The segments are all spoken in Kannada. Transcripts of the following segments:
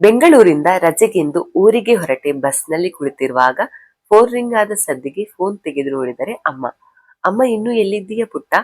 ಬೆಂಗಳೂರಿಂದ ರಜೆಗೆಂದು ಊರಿಗೆ ಹೊರಟೆ ಬಸ್ನಲ್ಲಿ ಕುಳಿತಿರುವಾಗ ಫೋನ್ ರಿಂಗ್ ಆದ ಸದ್ದಿಗೆ ಫೋನ್ ತೆಗೆದು ನೋಡಿದರೆ ಅಮ್ಮ. ಅಮ್ಮ, ಇನ್ನೂ ಎಲ್ಲಿದ್ದೀಯ ಪುಟ್ಟ?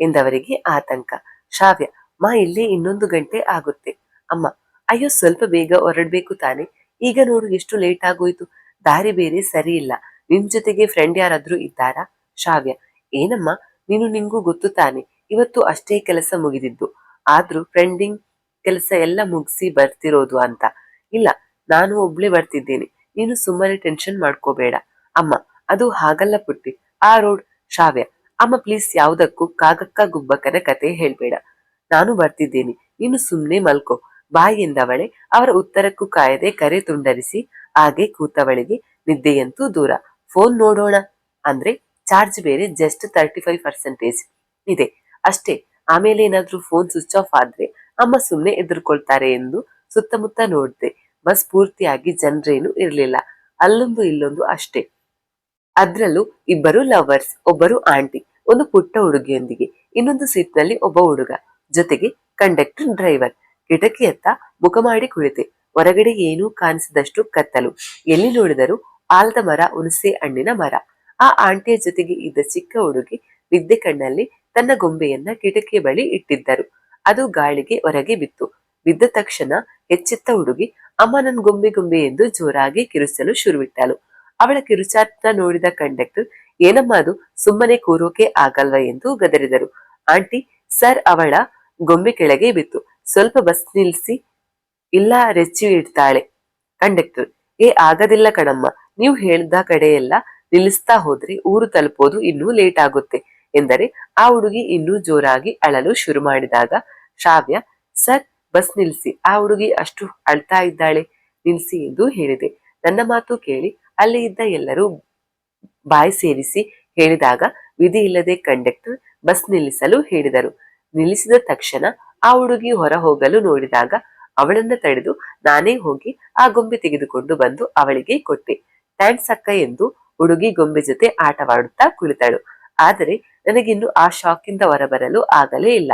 ಎಂದವರಿಗೆ ಆತಂಕ. ಶಾವ್ಯ ಮಾ, ಇಲ್ಲೇ ಇನ್ನೊಂದು ಗಂಟೆ ಆಗುತ್ತೆ. ಅಮ್ಮ, ಅಯ್ಯೋ, ಸ್ವಲ್ಪ ಬೇಗ ಹೊರಡ್ಬೇಕು ತಾನೆ. ಈಗ ನೋಡು, ಎಷ್ಟು ಲೇಟ್ ಆಗೋಯ್ತು. ದಾರಿ ಬೇರೆ ಸರಿ ಇಲ್ಲ. ನಿನ್ ಜೊತೆಗೆ ಫ್ರೆಂಡ್ ಯಾರಾದ್ರೂ ಇದ್ದಾರಾ? ಶಾವ್ಯ ಏನಮ್ಮ? ನೀನು ನಿಂಗೂ ಗೊತ್ತು ತಾನೆ. ಇವತ್ತು ಅಷ್ಟೇ ಕೆಲಸ ಮುಗಿದಿದ್ದು. ಆದ್ರೂ ಫ್ರೆಂಡಿಂಗ್ ಕೆಲಸ ಎಲ್ಲ ಮುಗಿಸಿ ಬರ್ತಿರೋದು ಅಂತ. ಇಲ್ಲ, ನಾನು ಒಬ್ಳೆ ಬರ್ತಿದ್ದೀನಿ. ನೀನು ಸುಮ್ಮನೆ ಟೆನ್ಷನ್ ಮಾಡ್ಕೋಬೇಡ. ಅಮ್ಮ, ಅದು ಹಾಗಲ್ಲ ಪುಟ್ಟಿ. ಆ ರೋಡ್ ಶಾವ್ಯ ಅಮ್ಮ ಪ್ಲೀಸ್ ಯಾವುದಕ್ಕೂ ಕಾಗಕ್ಕ ಗುಬ್ಬಕ್ಕನ ಕತೆ ಹೇಳ್ಬೇಡ. ನಾನು ಬರ್ತಿದ್ದೀನಿ. ನೀನು ಸುಮ್ಮನೆ ಮಲ್ಕೋ. ಬಾಯಿ ಎಂದವಳೆ ಅವರ ಉತ್ತರಕ್ಕೂ ಕಾಯದೆ ಕರೆ ತುಂಡರಿಸಿ ಹಾಗೆ ಕೂತವಳಿಗೆ ನಿದ್ದೆಯಂತೂ ದೂರ. ಫೋನ್ ನೋಡೋಣ. ಅಂದ್ರೆ ಚಾರ್ಜ್ ಬೇರೆ ಜಸ್ಟ್ ತರ್ಟಿ ಫೈವ್ ಪರ್ಸೆಂಟೇಜ್ ಇದೆ. ಅಷ್ಟೇ. ಆಮೇಲೆ ಏನಾದ್ರೂ ಫೋನ್ ಸ್ವಿಚ್ ಆಫ್ ಆದ್ರೆ ಅಮ್ಮ ಸುಮ್ಮನೆ ಎದುರ್ಕೊಳ್ತಾರೆ ಎಂದು ಸುತ್ತಮುತ್ತ ನೋಡ್ದೆ. ಬಸ್ ಪೂರ್ತಿಯಾಗಿ ಜನರೇನು ಇರಲಿಲ್ಲ. ಅಲ್ಲೊಂದು ಇಲ್ಲೊಂದು ಅಷ್ಟೇ. ಅದ್ರಲ್ಲೂ ಇಬ್ಬರು ಲವರ್ಸ್, ಒಬ್ಬರು ಆಂಟಿ, ಒಂದು ಪುಟ್ಟ ಹುಡುಗಿಯೊಂದಿಗೆ, ಇನ್ನೊಂದು ಸೀಟ್ನಲ್ಲಿ ಒಬ್ಬ ಹುಡುಗ, ಜೊತೆಗೆ ಕಂಡಕ್ಟರ್ ಡ್ರೈವರ್. ಕಿಟಕಿಯತ್ತ ಮುಖ ಮಾಡಿ ಕುಳಿತೆ. ಹೊರಗಡೆ ಏನೂ ಕಾಣಿಸಿದಷ್ಟು ಕತ್ತಲು. ಎಲ್ಲಿ ನೋಡಿದರೂ ಆಲದ ಮರ, ಹುಣಸೆ ಹಣ್ಣಿನ ಮರ. ಆ ಆಂಟಿಯ ಜೊತೆಗೆ ಇದ್ದ ಚಿಕ್ಕ ಹುಡುಗಿ ನಿದ್ದೆ ಕಣ್ಣಲ್ಲಿ ತನ್ನ ಗೊಂಬೆಯನ್ನ ಕಿಟಕಿಯ ಬಳಿ ಇಟ್ಟಿದ್ದರು. ಅದು ಗಾಳಿಗೆ ಹೊರಗೆ ಬಿತ್ತು. ಬಿದ್ದ ತಕ್ಷಣ ಎಚ್ಚೆತ್ತ ಹುಡುಗಿ ಅಮ್ಮನನ್ ಗೊಂಬೆ ಗೊಂಬೆ ಎಂದು ಜೋರಾಗಿ ಕಿರುಚಲು ಶುರುವಿಟ್ಟಳು. ಅವಳ ಕಿರುಚಾಟ ನೋಡಿದ ಕಂಡಕ್ಟರ್, ಏನಮ್ಮ ಅದು? ಸುಮ್ಮನೆ ಕೂರೋಕೆ ಆಗಲ್ವ? ಎಂದು ಗದರಿದರು. ಆಂಟಿ, ಸರ್ ಅವಳ ಗೊಂಬೆ ಕೆಳಗೆ ಬಿತ್ತು. ಸ್ವಲ್ಪ ಬಸ್ ನಿಲ್ಲಿಸಿ ಇಲ್ಲ ರೆಚ್ಚಿ ಇಡ್ತಾಳೆ. ಕಂಡಕ್ಟರ್, ಏ, ಆಗದಿಲ್ಲ ಕಣಮ್ಮ. ನೀವು ಹೇಳ್ದ ಕಡೆಯೆಲ್ಲ ನಿಲ್ಲಿಸ್ತಾ ಹೋದ್ರೆ ಊರು ತಲುಪೋದು ಇನ್ನೂ ಲೇಟ್ ಆಗುತ್ತೆ. ಎಂದರೆ ಆ ಹುಡುಗಿ ಇನ್ನೂ ಜೋರಾಗಿ ಅಳಲು ಶುರು ಮಾಡಿದಾಗ ಶ್ರಾವ್ಯ, ಸರ್, ಬಸ್ ನಿಲ್ಲಿಸಿ ಆ ಹುಡುಗಿ ಅಷ್ಟು ಅಳ್ತಾ ಇದ್ದಾಳೆ. ನಿಲ್ಲಿಸಿ ಎಂದು ಹೇಳಿದೆ. ನನ್ನ ಮಾತು ಕೇಳಿ ಅಲ್ಲಿ ಇದ್ದ ಎಲ್ಲರೂ ಬಾಯಿ ಸೇರಿಸಿ ಹೇಳಿದಾಗ ವಿಧಿ ಇಲ್ಲದೆ ಕಂಡಕ್ಟರ್ ಬಸ್ ನಿಲ್ಲಿಸಲು ಹೇಳಿದರು. ನಿಲ್ಲಿಸಿದ ತಕ್ಷಣ ಆ ಹುಡುಗಿ ಹೊರ ಹೋಗಲು ನೋಡಿದಾಗ ಅವಳನ್ನ ತಡೆದು ನಾನೇ ಹೋಗಿ ಆ ಗೊಂಬೆ ತೆಗೆದುಕೊಂಡು ಬಂದು ಅವಳಿಗೆ ಕೊಟ್ಟೆ. ಥ್ಯಾಂಕ್ಸ್ ಅಕ್ಕ ಎಂದು ಹುಡುಗಿ ಗೊಂಬೆ ಜೊತೆ ಆಟವಾಡುತ್ತಾ ಕುಳಿತಳು. ಆದರೆ ನನಗಿನ್ನು ಆ ಶಾಕಿಂದ ಹೊರಬರಲು ಆಗಲೇ ಇಲ್ಲ.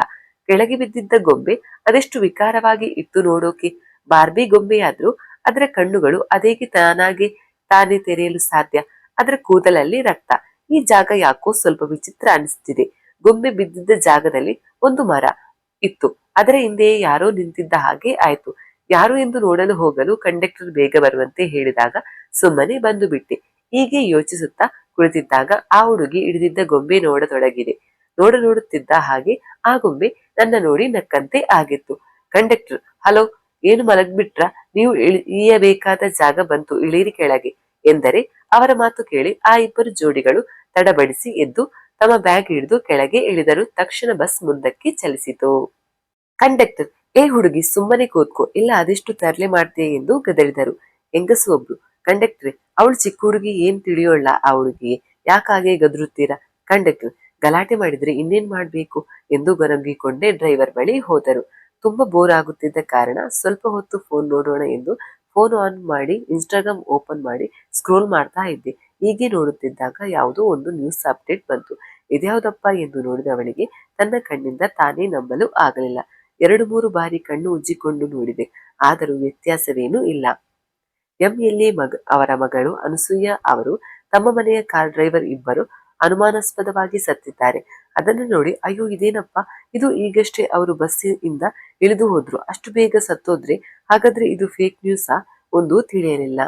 ಕೆಳಗೆ ಬಿದ್ದಿದ್ದ ಗೊಂಬೆ ಅದೆಷ್ಟು ವಿಕಾರವಾಗಿ ಇತ್ತು ನೋಡೋಕೆ. ಬಾರ್ಬಿ ಗೊಂಬೆಯಾದ್ರೂ ಅದರ ಕಣ್ಣುಗಳು ಅದೇಗೆ ತಾನಾಗಿ ತಾನೇ ತೆರೆಯಲು ಸಾಧ್ಯ? ಅದರ ಕೂದಲಲ್ಲಿ ರಕ್ತ. ಈ ಜಾಗ ಯಾಕೋ ಸ್ವಲ್ಪ ವಿಚಿತ್ರ ಅನಿಸ್ತಿದೆ. ಗೊಂಬೆ ಬಿದ್ದಿದ್ದ ಜಾಗದಲ್ಲಿ ಒಂದು ಮರ ಇತ್ತು. ಅದರ ಹಿಂದೆಯೇ ಯಾರೋ ನಿಂತಿದ್ದ ಹಾಗೆ ಆಯ್ತು. ಯಾರು ಎಂದು ನೋಡಲು ಹೋಗಲು ಕಂಡಕ್ಟರ್ ಬೇಗ ಬರುವಂತೆ ಹೇಳಿದಾಗ ಸುಮ್ಮನೆ ಬಂದು ಬಿಟ್ಟೆ. ಹೀಗೆ ಯೋಚಿಸುತ್ತಾ ಕುಳಿತಿದ್ದಾಗ ಆ ಹುಡುಗಿ ಹಿಡಿದಿದ್ದ ಗೊಂಬೆ ನೋಡತೊಡಗಿದೆ. ನೋಡ ನೋಡುತ್ತಿದ್ದ ಹಾಗೆ ಆ ಗೊಂಬೆ ನನ್ನ ನೋಡಿ ನಕ್ಕಂತೆ ಆಗಿತ್ತು. ಕಂಡಕ್ಟರ್, ಹಲೋ, ಏನು ಮಲಗ್ಬಿಟ್ರ? ನೀವು ಇಳಿಯಬೇಕಾದ ಜಾಗ ಬಂತು, ಇಳಿರಿ ಕೆಳಗೆ, ಎಂದರೆ ಅವರ ಮಾತು ಕೇಳಿ ಆ ಇಬ್ಬರು ಜೋಡಿಗಳು ತಡಬಡಿಸಿ ಎದ್ದು ತಮ್ಮ ಬ್ಯಾಗ್ ಹಿಡಿದು ಕೆಳಗೆ ಇಳಿದರು. ತಕ್ಷಣ ಬಸ್ ಮುಂದಕ್ಕೆ ಚಲಿಸಿತು. ಕಂಡಕ್ಟರ್, ಏ ಹುಡುಗಿ, ಸುಮ್ಮನೆ ಕೂತ್ಕೋ, ಇಲ್ಲ ಅದೆಷ್ಟು ತರಲೆ ಮಾಡ್ತೀಯ? ಎಂದು ಗದರಿದರು. ಹೆಂಗಸು ಒಬ್ರು, ಕಂಡಕ್ಟ್ರೆ, ಅವಳು ಚಿಕ್ಕ ಹುಡುಗಿ, ಏನ್ ತಿಳಿಯೋಳ್ಳ ಆ ಹುಡುಗಿ? ಯಾಕಾಗೆ ಗದರುತ್ತೀರಾ? ಕಂಡಕ್ಟರ್ ಗಲಾಟೆ ಮಾಡಿದ್ರೆ ಇನ್ನೇನ್ ಮಾಡ್ಬೇಕು ಎಂದು ಗೊರಗಿಕೊಂಡೇ ಡ್ರೈವರ್ ಬಳಿ ಹೋದರು. ತುಂಬಾ ಬೋರ್ ಆಗುತ್ತಿದ್ದ ಕಾರಣ ಸ್ವಲ್ಪ ಹೊತ್ತು ಫೋನ್ ನೋಡೋಣ ಎಂದು ಫೋನ್ ಆನ್ ಮಾಡಿ ಇನ್ಸ್ಟಾಗ್ರಾಮ್ ಓಪನ್ ಮಾಡಿ ಸ್ಕ್ರೋಲ್ ಮಾಡ್ತಾ ಇದ್ದೆ. ಹೀಗೆ ನೋಡುತ್ತಿದ್ದಾಗ ಯಾವುದೋ ಒಂದು ನ್ಯೂಸ್ ಅಪ್ಡೇಟ್ ಬಂತು. ಇದ್ಯಾವುದಪ್ಪ ಎಂದು ನೋಡಿದವಳಿಗೆ ತನ್ನ ಕಣ್ಣಿಂದ ತಾನೇ ನಂಬಲು ಆಗಲಿಲ್ಲ. ಎರಡು ಮೂರು ಬಾರಿ ಕಣ್ಣು ಉಜ್ಜಿಕೊಂಡು ನೋಡಿದೆ. ಆದರೂ ವ್ಯತ್ಯಾಸವೇನೂ ಇಲ್ಲ. ಎಂಎಲ್ಎ ಮಗ ಅವರ ಮಗಳು ಅನಸೂಯ ಅವರು ತಮ್ಮ ಮನೆಯ ಕಾರ್ ಡ್ರೈವರ್ ಇಬ್ಬರು ಅನುಮಾನಾಸ್ಪದವಾಗಿ ಸತ್ತಿದ್ದಾರೆ. ಅದನ್ನ ನೋಡಿ, ಅಯ್ಯೋ, ಇದೇನಪ್ಪ? ಇದು ಈಗಷ್ಟೇ ಅವರು ಬಸ್ಸಿನಿಂದ ಇಳಿದು ಹೋದ್ರು. ಅಷ್ಟು ಬೇಗ ಸತ್ತೋದ್ರೆ ಹಾಗಾದ್ರೆ ಇದು ಫೇಕ್ ನ್ಯೂಸಾ ಒಂದು ತಿಳಿಯಲಿಲ್ಲ.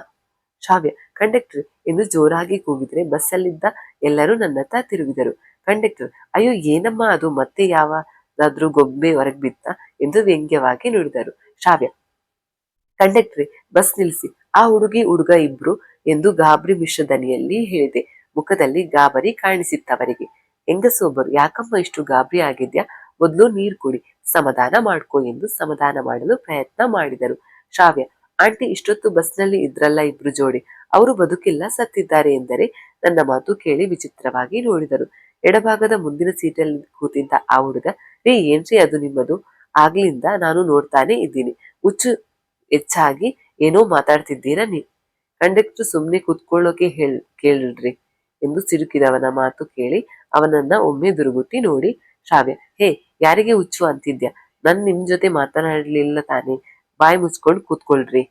ಶಾವ್ಯ ಕಂಡಕ್ಟರ್ ಎಂದು ಜೋರಾಗಿ ಕೂಗಿದ್ರೆ ಬಸ್ಸಲ್ಲಿದ್ದ ಎಲ್ಲರೂ ನನ್ನತ್ತ ತಿರುಗಿದರು. ಕಂಡಕ್ಟರ್, ಅಯ್ಯೋ, ಏನಮ್ಮ ಅದು? ಮತ್ತೆ ಯಾವಾದ್ರೂ ಗೊಂಬೆ ಹೊರಗೆ ಬಿತ್ತ? ಎಂದು ವ್ಯಂಗ್ಯವಾಗಿ ನುಡಿದರು. ಶಾವ್ಯ ಕಂಡಕ್ಟ್ರಿ ಬಸ್ ನಿಲ್ಲಿಸಿ ಆ ಹುಡುಗಿ, ಹುಡುಗ ಇಬ್ರು ಎಂದು ಗಾಬರಿ ಮಿಶ್ರ ದನಿಯಲ್ಲಿ ಹೇಳಿದೆ. ಮುಖದಲ್ಲಿ ಗಾಬರಿ ಕಾಣಿಸಿತ್ತವರಿಗೆ. ಹೆಂಗಸೊಬ್ಬರು ಯಾಕಮ್ಮ ಇಷ್ಟು ಗಾಬರಿ ಆಗಿದ್ಯಾ? ಮೊದಲು ನೀರು ಕುಡಿ, ಸಮಾಧಾನ ಮಾಡ್ಕೋ ಎಂದು ಸಮಾಧಾನ ಮಾಡಲು ಪ್ರಯತ್ನ ಮಾಡಿದರು. ಶ್ರಾವ್ಯ, ಆಂಟಿ, ಇಷ್ಟೊತ್ತು ಬಸ್ನಲ್ಲಿ ಇದ್ರಲ್ಲ ಇಬ್ರು ಜೋಡಿ. ಅವರು ಬದುಕಿಲ್ಲ, ಸತ್ತಿದ್ದಾರೆ ಎಂದರೆ ನನ್ನ ಮಾತು ಕೇಳಿ ವಿಚಿತ್ರವಾಗಿ ನೋಡಿದರು. ಎಡಭಾಗದ ಮುಂದಿನ ಸೀಟಲ್ಲಿ ಕೂತಿದ್ದ ಆ ಹುಡುಗ, ರೀ, ಏನ್ರಿ ಅದು ನಿಮ್ಮದು? ಆಗ್ಲಿಂದ ನಾನು ನೋಡ್ತಾನೆ ಇದ್ದೀನಿ. ಹುಚ್ಚು, ಹೆಚ್ಚಾಗಿ ಏನೋ ಮಾತಾಡ್ತಿದ್ದೀರಾ ನೀ? ಕಂಡಕ್ಟರ್ ಸುಮ್ಮನೆ ಕೂತ್ಕೊಳ್ಳೋಕೆ ಹೇಳ್, ಕೇಳ್ರಿ. ಎಂದು ಸಿಡುಕಿದವನ ಮಾತು ಕೇಳಿ ಅವನನ್ನ ಒಮ್ಮೆ ದುರುಗುಟ್ಟಿ ನೋಡಿ, ಶ್ರಾವ್ಯ, ಹೇ, ಯಾರಿಗೆ ಹುಚ್ಚು ಅಂತಿದ್ಯಾ? ನನ್ ನಿಮ್ ಜೊತೆ ಮಾತನಾಡ್ಲಿಲ್ಲ ತಾನೆ, ಬಾಯಿ ಮುಚ್ಕೊಂಡು ಕೂತ್ಕೊಳ್ರಿ.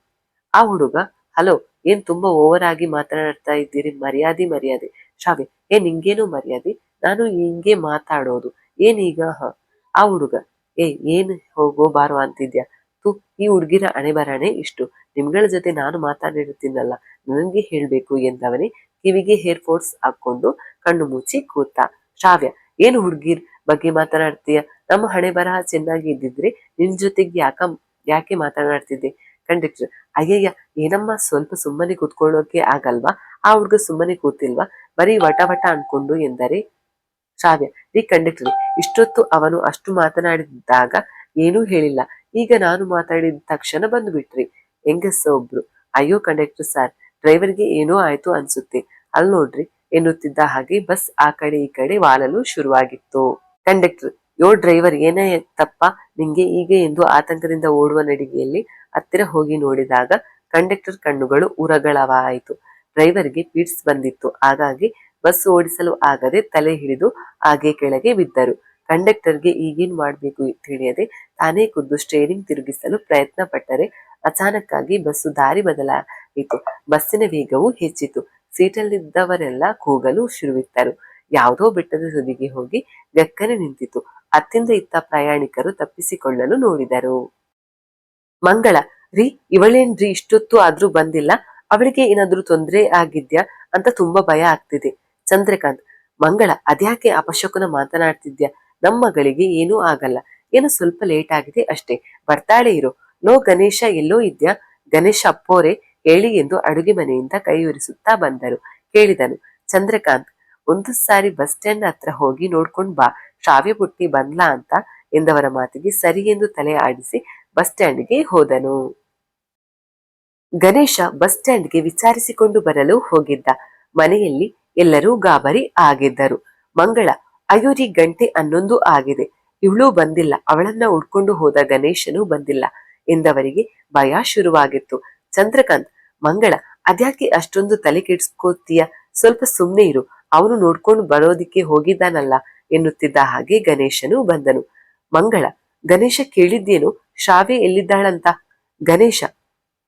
ಆ ಹುಡುಗ, ಹಲೋ, ಏನ್ ತುಂಬಾ ಓವರ್ ಆಗಿ ಮಾತನಾಡ್ತಾ ಇದ್ದೀರಿ? ಮರ್ಯಾದೆ ಮರ್ಯಾದೆ. ಶ್ರಾವ್ಯ, ಏ, ನಿಂಗೇನು ಮರ್ಯಾದೆ? ನಾನು ಹಿಂಗೆ ಮಾತಾಡೋದು. ಏನೀಗ ಹ. ಆ ಹುಡುಗ, ಏ, ಏನ್ ಹೋಗೋ ಬಾರೋ ಅಂತಿದ್ಯಾ? ತು, ಈ ಹುಡುಗಿರ ಅಣೆ ಬರಣೆ ಇಷ್ಟು. ನಿಮ್ಗಳ ಜೊತೆ ನಾನು ಮಾತಾಡಿರ್ತೀನಲ್ಲ ನನಗೆ ಹೇಳ್ಬೇಕು ಎಂದವನೇ ಕಿವಿಗೆ ಹೇರ್ ಫೋರ್ಸ್ ಹಾಕೊಂಡು ಕಣ್ಣು ಮುಚ್ಚಿ ಕೂತ. ಶ್ರಾವ್ಯ, ಏನು ಹುಡ್ಗಿರ್ ಬಗ್ಗೆ ಮಾತನಾಡ್ತೀಯ? ನಮ್ಮ ಹಣೆ ಬರಹ ಚೆನ್ನಾಗಿ ಇದ್ದಿದ್ರೆ ನಿನ್ ಜೊತೆಗೆ ಯಾಕ ಯಾಕೆ ಮಾತನಾಡ್ತಿದ್ದೆ? ಕಂಡಕ್ಟರ್, ಅಯ್ಯಯ್ಯ, ಏನಮ್ಮ ಸ್ವಲ್ಪ ಸುಮ್ಮನೆ ಕೂತ್ಕೊಳ್ಳೋಕೆ ಆಗಲ್ವಾ? ಆ ಹುಡ್ಗ ಸುಮ್ಮನೆ ಕೂತಿಲ್ವಾ? ಬರೀ ವಟ ವಟ ಅನ್ಕೊಂಡು ಎಂದರೆ? ಶ್ರಾವ್ಯ, ರೀ ಕಂಡಕ್ಟರ್, ಇಷ್ಟೊತ್ತು ಅವನು ಅಷ್ಟು ಮಾತನಾಡಿದಾಗ ಏನೂ ಹೇಳಿಲ್ಲ. ಈಗ ನಾನು ಮಾತಾಡಿದ ತಕ್ಷಣ ಬಂದು ಬಿಟ್ರಿ ಹೆಂಗಸ ಒಬ್ರು? ಅಯ್ಯೋ ಕಂಡಕ್ಟರ್ ಸರ್, ಡ್ರೈವರ್ಗೆ ಏನೋ ಆಯ್ತು ಅನ್ಸುತ್ತೆ. ಅಲ್ ನೋಡ್ರಿ ಎನ್ನುತ್ತಿದ್ದ ಹಾಗೆ ಬಸ್ ಆ ಕಡೆ ಈ ಕಡೆ ವಾಲಲು ಶುರುವಾಗಿತ್ತು. ಕಂಡಕ್ಟರ್ ಯೋ ಡ್ರೈವರ್ ಏನೇ ತಪ್ಪ, ನಿಂಗೆ ಹೀಗೆ ಎಂದು ಆತಂಕದಿಂದ ಓಡುವ ನಡಿಗೆಯಲ್ಲಿ ಹತ್ತಿರ ಹೋಗಿ ನೋಡಿದಾಗ ಕಂಡಕ್ಟರ್ ಕಣ್ಣುಗಳು ಉರಗಳವಾಯಿತು. ಡ್ರೈವರ್ಗೆ ಪೀಡ್ಸ್ ಬಂದಿತ್ತು. ಹಾಗಾಗಿ ಬಸ್ ಓಡಿಸಲು ಆಗದೆ ತಲೆ ಹಿಡಿದು ಹಾಗೆ ಕೆಳಗೆ ಬಿದ್ದರು. ಕಂಡಕ್ಟರ್ಗೆ ಈಗೇನ್ ಮಾಡಬೇಕು ತಿಳಿಯದೆ ತಾನೇ ಖುದ್ದು ಸ್ಟೇರಿಂಗ್ ತಿರುಗಿಸಲು ಪ್ರಯತ್ನ ಪಟ್ಟರೆ ಅಚಾನಕ್ಕಾಗಿ ಬಸ್ಸು ದಾರಿ ಬದಲಾಯಿತು. ಬಸ್ಸಿನ ವೇಗವು ಹೆಚ್ಚಿತು. ಸೀಟಲ್ಲಿದ್ದವರೆಲ್ಲ ಕೂಗಲು ಶುರುವಿತ್ತರು. ಯಾವುದೋ ಬೆಟ್ಟದ ತುದಿಗೆ ಹೋಗಿ ಗಕ್ಕನೆ ನಿಂತಿತು ಅತ್ತಿಂದ ಇತ್ತ ಪ್ರಯಾಣಿಕರು ತಪ್ಪಿಸಿಕೊಳ್ಳಲು ನೋಡಿದರು. ಮಂಗಳ, ರೀ, ಇವಳೇನ್ರಿ ಇಷ್ಟೊತ್ತು ಆದ್ರೂ ಬಂದಿಲ್ಲ? ಅವಳಿಗೆ ಏನಾದ್ರೂ ತೊಂದರೆ ಆಗಿದ್ಯಾ ಅಂತ ತುಂಬಾ ಭಯ ಆಗ್ತಿದೆ. ಚಂದ್ರಕಾಂತ್, ಮಂಗಳ, ಅದ್ಯಾಕೆ ಅಪಶಕುನ ಮಾತನಾಡ್ತಿದ್ಯಾ? ನಮ್ಮ ಮಗಳಿಗೆ ಏನೂ ಆಗಲ್ಲ. ಏನೋ ಸ್ವಲ್ಪ ಲೇಟ್ ಆಗಿದೆ ಅಷ್ಟೇ. ಬರ್ತಾಳೆ ಇರು. ಲೋ ಗಣೇಶ, ಎಲ್ಲೋ ಇದ್ಯಾ? ಗಣೇಶ ಅಪ್ಪೋರೆ ಹೇಳಿ ಎಂದು ಅಡುಗೆ ಮನೆಯಿಂದ ಕೈಯೂರಿಸುತ್ತಾ ಬಂದರು. ಕೇಳಿದನು, ಚಂದ್ರಕಾಂತ್, ಒಂದು ಸಾರಿ ಬಸ್ ಸ್ಟ್ಯಾಂಡ್ ಹತ್ರ ಹೋಗಿ ನೋಡ್ಕೊಂಡ್ ಬಾ. ಶಾವ್ಯ ಬುಟ್ಟಿ ಬಂದ್ಲಾ ಅಂತ, ಎಂದವರ ಮಾತಿಗೆ ಸರಿ ಎಂದು ತಲೆ ಆಡಿಸಿ ಬಸ್ ಸ್ಟ್ಯಾಂಡ್ಗೆ ಹೋದನು. ಗಣೇಶ ಬಸ್ ಸ್ಟ್ಯಾಂಡ್ಗೆ ವಿಚಾರಿಸಿಕೊಂಡು ಬರಲು ಹೋಗಿದ್ದ. ಮನೆಯಲ್ಲಿ ಎಲ್ಲರೂ ಗಾಬರಿ ಆಗಿದ್ದರು. ಮಂಗಳ ಅಯೋರಿ ಗಂಟೆ ಹನ್ನೊಂದು ಆಗಿದೆ. ಇವಳು ಬಂದಿಲ್ಲ. ಅವಳನ್ನ ಉಡ್ಕೊಂಡು ಹೋದ ಗಣೇಶನು ಬಂದಿಲ್ಲ, ಎಂದವರಿಗೆ ಭಯ ಶುರುವಾಗಿತ್ತು. ಚಂದ್ರಕಾಂತ್ ಮಂಗಳ, ಅದ್ಯಾಕೆ ಅಷ್ಟೊಂದು ತಲೆ ಕೆಡ್ಸ್ಕೋತೀಯ? ಸ್ವಲ್ಪ ಸುಮ್ನೆ ಇರು, ಅವನು ನೋಡ್ಕೊಂಡು ಬರೋದಿಕ್ಕೆ ಹೋಗಿದ್ದಾನಲ್ಲ ಎನ್ನುತ್ತಿದ್ದ ಹಾಗೆ ಗಣೇಶನು ಬಂದನು. ಮಂಗಳ, ಗಣೇಶ ಕೇಳಿದ್ದೇನು? ಶಾವೆ ಎಲ್ಲಿದ್ದಾಳಂತ? ಗಣೇಶ,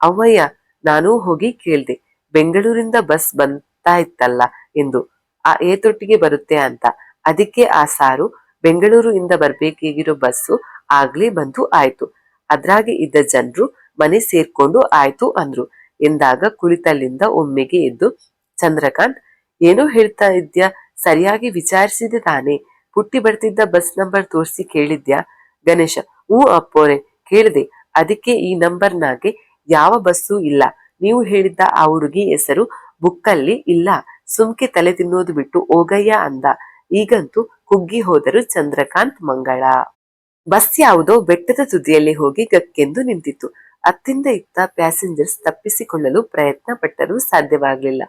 ಅವ್ವಯ್ಯ, ನಾನೂ ಹೋಗಿ ಕೇಳ್ದೆ, ಬೆಂಗಳೂರಿಂದ ಬಸ್ ಬಂತಾ ಇತ್ತಲ್ಲ ಎಂದು. ಆ ಏತೊಟ್ಟಿಗೆ ಬರುತ್ತೆ ಅಂತ. ಅದಕ್ಕೆ ಆ ಸಾರು ಬೆಂಗಳೂರು ಇಂದ ಬರ್ಬೇಕಾಗಿರೋ ಬಸ್ಸು ಆಗ್ಲೇ ಬಂದು ಆಯ್ತು. ಅದ್ರಾಗೆ ಇದ್ದ ಜನರು ಮನೆ ಸೇರ್ಕೊಂಡು ಆಯ್ತು ಅಂದ್ರು. ಎಂದಾಗ ಕುಳಿತಲ್ಲಿಂದ ಒಮ್ಮೆಗೆ ಎದ್ದು, ಚಂದ್ರಕಾಂತ್, ಏನೋ ಹೇಳ್ತಾ ಇದ್ಯಾ? ಸರಿಯಾಗಿ ವಿಚಾರಿಸಿದೆ ತಾನೆ. ಪುಟ್ಟಿ ಬರ್ತಿದ್ದ ಬಸ್ ನಂಬರ್ ತೋರಿಸಿ ಕೇಳಿದ್ಯಾ? ಗಣೇಶ. ಹ್ಞೂ ಅಪ್ಪೋರೆ, ಕೇಳಿದೆ. ಅದಕ್ಕೆ ಈ ನಂಬರ್ನಾಗೆ ಯಾವ ಬಸ್ಸು ಇಲ್ಲ. ನೀವು ಹೇಳಿದ್ದ ಆ ಹುಡುಗಿ ಹೆಸರು ಬುಕ್ಕಲ್ಲಿ ಇಲ್ಲ. ಸುಮ್ಕೆ ತಲೆ ತಿನ್ನೋದು ಬಿಟ್ಟು ಹೋಗಯ್ಯ ಅಂದ. ಈಗಂತೂ ಕುಗ್ಗಿ ಹೋದರು ಚಂದ್ರಕಾಂತ್ ಮಂಗಳ. ಬಸ್ ಯಾವುದೋ ಬೆಟ್ಟದ ತುದಿಯಲ್ಲಿ ಹೋಗಿ ಗಕ್ಕೆಂದು ನಿಂತಿತ್ತು. ಅತ್ತಿಂದ ಇತ್ತ ಪ್ಯಾಸೆಂಜರ್ಸ್ ತಪ್ಪಿಸಿಕೊಳ್ಳಲು ಪ್ರಯತ್ನ ಪಟ್ಟರೂ ಸಾಧ್ಯವಾಗಲಿಲ್ಲ.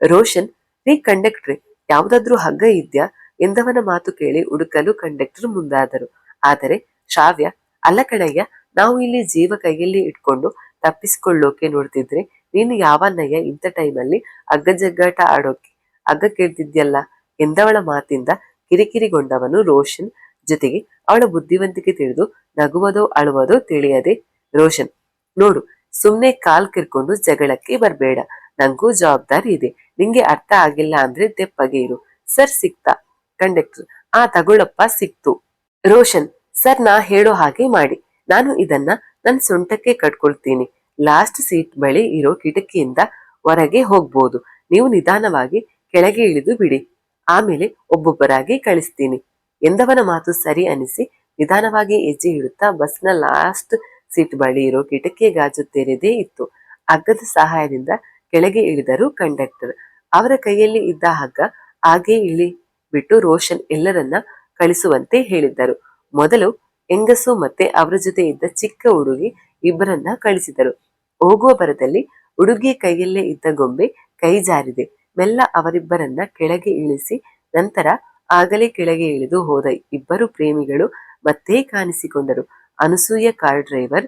ರೋಷನ್ ನೀ ಕಂಡಕ್ಟ್ರಿ, ಯಾವುದಾದ್ರೂ ಹಗ್ಗ ಇದ್ಯಾ? ಎಂದವನ ಮಾತು ಕೇಳಿ ಹುಡುಕಲು ಕಂಡಕ್ಟರ್ ಮುಂದಾದರು. ಆದರೆ ಶ್ರಾವ್ಯ, ಅಲ್ಲ ಕಣಯ್ಯ, ನಾವು ಇಲ್ಲಿ ಜೀವ ಕೈಯಲ್ಲಿ ಇಟ್ಕೊಂಡು ತಪ್ಪಿಸಿಕೊಳ್ಳೋಕೆ ನೋಡ್ತಿದ್ರೆ ನೀನು ಯಾವನ್ನಯ್ಯ ಇಂಥ ಟೈಮಲ್ಲಿ ಹಗ್ಗ ಜಗ್ಗಾಟ ಆಡೋಕೆ? ಹಗ್ಗ ಕೇಳ್ತಿದ್ಯಲ್ಲ? ಎಂದವಳ ಮಾತಿಂದ ಕಿರಿಕಿರಿಗೊಂಡವನು ರೋಷನ್ ಜೊತೆಗೆ ಅವಳ ಬುದ್ಧಿವಂತಿಕೆ ತಿಳಿದು ನಗುವುದೋ ಅಳುವುದೋ ತಿಳಿಯದೆ, ರೋಷನ್ ನೋಡು, ಸುಮ್ನೆ ಕಾಲ್ ಕಿರ್ಕೊಂಡು ಜಗಳಕ್ಕೆ ಬರ್ಬೇಡ. ನಂಗೂ ಜವಾಬ್ದಾರಿ ಇದೆ. ನಿಂಗೆ ಅರ್ಥ ಆಗಿಲ್ಲ ಅಂದ್ರೆ ತೆಪ್ಪಗೆ ಇರು. ಸರ್ ಸಿಕ್ತಾ? ಕಂಡಕ್ಟರ್, ಆ ತಗೊಳಪ್ಪ ಸಿಕ್ತು. ರೋಷನ್, ಸರ್ ನಾ ಹೇಳೋ ಹಾಗೆ ಮಾಡಿ. ನಾನು ಇದನ್ನ ನನ್ನ ಸೊಂಟಕ್ಕೆ ಕಟ್ಕೊಳ್ತೀನಿ. ಲಾಸ್ಟ್ ಸೀಟ್ ಬಳಿ ಇರೋ ಕಿಟಕಿಯಿಂದ ಹೊರಗೆ ಹೋಗ್ಬೋದು. ನೀವು ನಿಧಾನವಾಗಿ ಕೆಳಗೆ ಇಳಿದು ಬಿಡಿ. ಆಮೇಲೆ ಒಬ್ಬೊಬ್ಬರಾಗಿ ಕಳಿಸ್ತೀನಿ. ಎಂದವನ ಮಾತು ಸರಿ ಅನಿಸಿ ನಿಧಾನವಾಗಿ ಹೆಜ್ಜೆ ಇಡುತ್ತಾ ಬಸ್ನ ಲಾಸ್ಟ್ ಸೀಟ್ ಬಳಿ ಇರೋ ಕಿಟಕಿಯ ಗಾಜು ತೆರೆದೇ ಇತ್ತು. ಹಗ್ಗದ ಸಹಾಯದಿಂದ ಕೆಳಗೆ ಇಳಿದರು ಕಂಡಕ್ಟರ್, ಅವರ ಕೈಯಲ್ಲಿ ಇದ್ದ ಹಗ್ಗ ಹಾಗೆ ಇಳಿ ಬಿಟ್ಟು ರೋಷನ್ ಎಲ್ಲರನ್ನ ಕಳಿಸುವಂತೆ ಹೇಳಿದ್ದರು. ಮೊದಲು ಹೆಂಗಸು ಮತ್ತೆ ಅವರ ಜೊತೆ ಇದ್ದ ಚಿಕ್ಕ ಹುಡುಗಿ ಇಬ್ಬರನ್ನ ಕಳಿಸಿದರು. ಹೋಗುವ ಬರದಲ್ಲಿ ಹುಡುಗಿ ಕೈಯಲ್ಲೇ ಇದ್ದ ಗೊಂಬೆ ಕೈ ಜಾರಿದೆ. ಮೆಲ್ಲ ಅವರಿಬ್ಬರನ್ನ ಕೆಳಗೆ ಇಳಿಸಿ ನಂತರ ಆಗಲೇ ಕೆಳಗೆ ಇಳಿದು ಹೋದ ಇಬ್ಬರು ಪ್ರೇಮಿಗಳು ಮತ್ತೆ ಕಾಣಿಸಿಕೊಂಡರು. ಅನಸೂಯ ಕಾರ್ ಡ್ರೈವರ್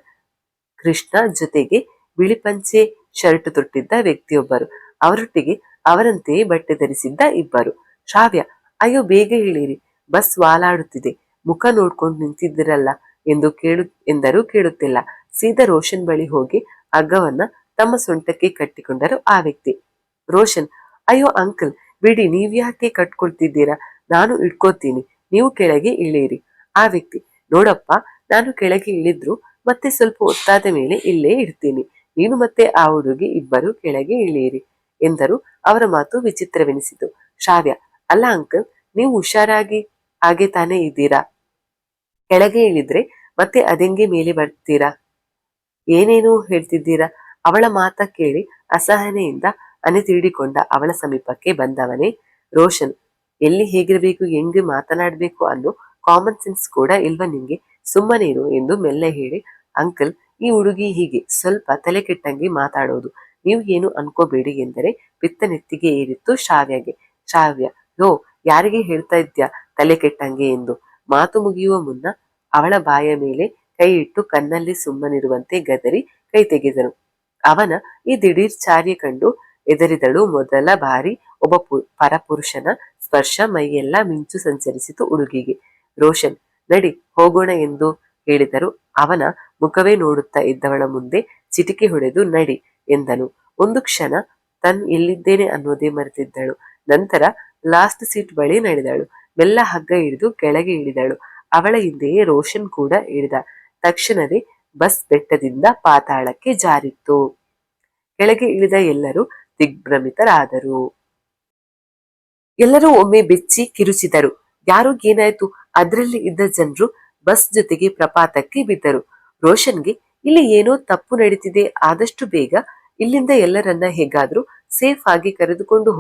ಕೃಷ್ಣ ಜೊತೆಗೆ ಬಿಳಿ ಪಂಚೆ ಶರ್ಟ್ ತೊಟ್ಟಿದ್ದ ವ್ಯಕ್ತಿಯೊಬ್ಬರು. ಅವರೊಟ್ಟಿಗೆ ಅವರಂತೆಯೇ ಬಟ್ಟೆ ಧರಿಸಿದ್ದ ಇಬ್ಬರು. ಶ್ರಾವ್ಯ, ಅಯ್ಯೋ ಬೇಗ ಹೇಳಿರಿ ಬಸ್ ವಾಲಾಡುತ್ತಿದೆ. ಮುಖ ನೋಡ್ಕೊಂಡು ನಿಂತಿದ್ದಿರಲ್ಲ ಎಂದು ಕೇಳು, ಎಂದರೂ ಕೇಳುತ್ತಿಲ್ಲ. ಸೀದಾ ರೋಷನ್ ಬಳಿ ಹೋಗಿ ಹಗ್ಗವನ್ನ ತಮ್ಮ ಸೊಂಟಕ್ಕೆ ಕಟ್ಟಿಕೊಂಡರು ಆ ವ್ಯಕ್ತಿ. ರೋಷನ್, ಅಯ್ಯೋ ಅಂಕಲ್, ಬಿಡಿ ನೀವ್ಯಾಕೆ ಕಟ್ಕೊಳ್ತಿದ್ದೀರಾ? ನಾನು ಇಟ್ಕೋತೀನಿ. ನೀವು ಕೆಳಗೆ ಇಳಿಯಿರಿ. ಆ ವ್ಯಕ್ತಿ, ನೋಡಪ್ಪ ನಾನು ಕೆಳಗೆ ಇಳಿದ್ರು, ಮತ್ತೆ ಸ್ವಲ್ಪ ಒತ್ತಾದ ಮೇಲೆ ಇಲ್ಲೇ ಇಡ್ತೀನಿ ನೀನು ಮತ್ತೆ ಆ ಹುಡುಗಿ ಇಬ್ಬರು ಕೆಳಗೆ ಇಳಿಯಿರಿ, ಎಂದರು. ಅವರ ಮಾತು ವಿಚಿತ್ರವೆನಿಸಿತು. ಶ್ರಾವ್ಯ, ಅಲ್ಲ ಅಂಕಲ್, ನೀವು ಹುಷಾರಾಗಿ ಹಾಗೆ ತಾನೇ ಇದ್ದೀರಾ? ಕೆಳಗೆ ಇಳಿದ್ರೆ, ಮತ್ತೆ ಅದೆಂಗೆ ಮೇಲೆ ಬರ್ತೀರಾ? ಏನೇನು ಹೇಳ್ತಿದ್ದೀರಾ? ಅವಳ ಮಾತ ಕೇಳಿ ಅಸಹನೆಯಿಂದ ಅನೆ ತೀಡಿಕೊಂಡ ಅವಳ ಸಮೀಪಕ್ಕೆ ಬಂದವನೇ ರೋಷನ್. ಎಲ್ಲಿ ಹೇಗಿರಬೇಕು, ಹೆಂಗೆ ಮಾತನಾಡಬೇಕು ಅನ್ನೋ ಕಾಮನ್ ಸೆನ್ಸ್ ಕೂಡ ಇಲ್ವಾ ನಿಂಗೆ? ಸುಮ್ಮನೆ ಇರು ಎಂದು ಮೆಲ್ಲೆ ಹೇಳಿ, ಅಂಕಲ್, ಈ ಹುಡುಗಿ ಹೀಗೆ ಸ್ವಲ್ಪ ತಲೆ ಕೆಟ್ಟಂಗೆ ಮಾತಾಡೋದು. ನೀವು ಏನು ಅನ್ಕೋಬೇಡಿ ಎಂದರೆ ಪಿತ್ತ ನೆತ್ತಿಗೆ ಏರಿತ್ತು ಶಾವ್ಯಗೆ ಶ್ರಾವ್ಯ, ಯೋ, ಯಾರಿಗೆ ಹೇಳ್ತಾ ಇದ್ಯಾ ತಲೆ ಕೆಟ್ಟಂಗೆ? ಎಂದು. ಮಾತು ಮುಗಿಯುವ ಮುನ್ನ ಅವಳ ಬಾಯ ಮೇಲೆ ಕೈ ಇಟ್ಟು ಕಣ್ಣಲ್ಲಿ ಸುಮ್ಮನಿರುವಂತೆ ಗದರಿ ಕೈ ತೆಗೆದನು. ಅವನ ಈ ದಿಢೀರ್ ಚಾರ್ಯ ಕಂಡು ಎದರಿದಳು ಮೊದಲ ಬಾರಿ ಒಬ್ಬ ಪರಪುರುಷನ ಸ್ಪರ್ಶ ಮೈಯೆಲ್ಲ ಮಿಂಚು ಸಂಚರಿಸಿತು ಹುಡುಗಿಗೆ. ರೋಷನ್ ನಡಿ, ಹೋಗೋಣ ಎಂದು ಹೇಳಿದರು. ಅವನ ಮುಖವೇ ನೋಡುತ್ತಾ ಇದ್ದವಳ ಮುಂದೆ ಚಿಟಿಕೆ ಹೊಡೆದು ನಡಿ ಎಂದನು. ಒಂದು ಕ್ಷಣ ತನ್ ಎಲ್ಲಿದ್ದೇನೆ ಅನ್ನೋದೇ ಮರೆತಿದ್ದಳು. ನಂತರ ಲಾಸ್ಟ್ ಸೀಟ್ ಬಳಿ ನಡೆದಳು. ಮೆಲ್ಲ ಹಗ್ಗ ಹಿಡಿದು ಕೆಳಗೆ ಇಳಿದಳು. ಅವಳ ಹಿಂದೆಯೇ ರೋಷನ್ ಕೂಡ ಇಳಿದ. ತಕ್ಷಣವೇ ಬಸ್ ಬೆಟ್ಟದಿಂದ ಪಾತಾಳಕ್ಕೆ ಜಾರಿತ್ತು. ಕೆಳಗೆ ಇಳಿದ ಎಲ್ಲರೂ ದಿಗ್ಭ್ರಮಿತರಾದರು. ಎಲ್ಲರೂ ಒಮ್ಮೆ ಬೆಚ್ಚಿ ಕಿರುಚಿದರು. ಯಾರೋ ಏನಾಯ್ತು? ಅದರಲ್ಲಿ ಇದ್ದ ಜನರು ಬಸ್ ಜೊತೆಗೆ ಪ್ರಪಾತಕ್ಕೆ ಬಿದ್ದರು. ರೋಷನ್ಗೆ, ಇಲ್ಲಿ ಏನೋ ತಪ್ಪು ನಡೀತಿದೆ, ಆದಷ್ಟು ಬೇಗ ಇಲ್ಲಿಂದ ಎಲ್ಲರನ್ನ ಹೇಗಾದ್ರೂ ಸೇಫ್ ಆಗಿ ಕರೆದುಕೊಂಡು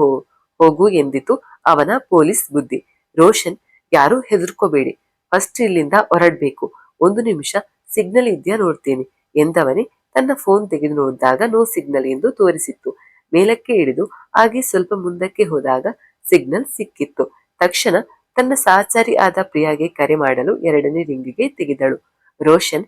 ಹೋಗು ಎಂದಿತು ಅವನ ಪೊಲೀಸ್ ಬುದ್ಧಿ. ರೋಷನ್, ಯಾರು ಹೆದರ್ಕೋಬೇಡಿ, ಫಸ್ಟ್ ಇಲ್ಲಿಂದ ಹೊರಡ್ಬೇಕು. ಒಂದು ನಿಮಿಷ ಸಿಗ್ನಲ್ ಇದ್ಯಾ ನೋಡ್ತೀನಿ ಎಂದವನೇ ತನ್ನ ಫೋನ್ ತೆಗೆದು ನೋಡಿದಾಗ ನೋ ಸಿಗ್ನಲ್ ಎಂದು ತೋರಿಸಿತ್ತು. ಮೇಲಕ್ಕೆ ಇಳಿದು ಹಾಗೆ ಸ್ವಲ್ಪ ಮುಂದಕ್ಕೆ ಹೋದಾಗ ಸಿಗ್ನಲ್ ಸಿಕ್ಕಿತ್ತು. ತಕ್ಷಣ ತನ್ನ ಸಹಚಾರಿ ಆದ ಪ್ರಿಯಾಗೆ ಕರೆ ಮಾಡಲು ಎರಡನೇ ರಿಂಗಿಗೆ ತೆಗೆದಳು. ರೋಷನ್,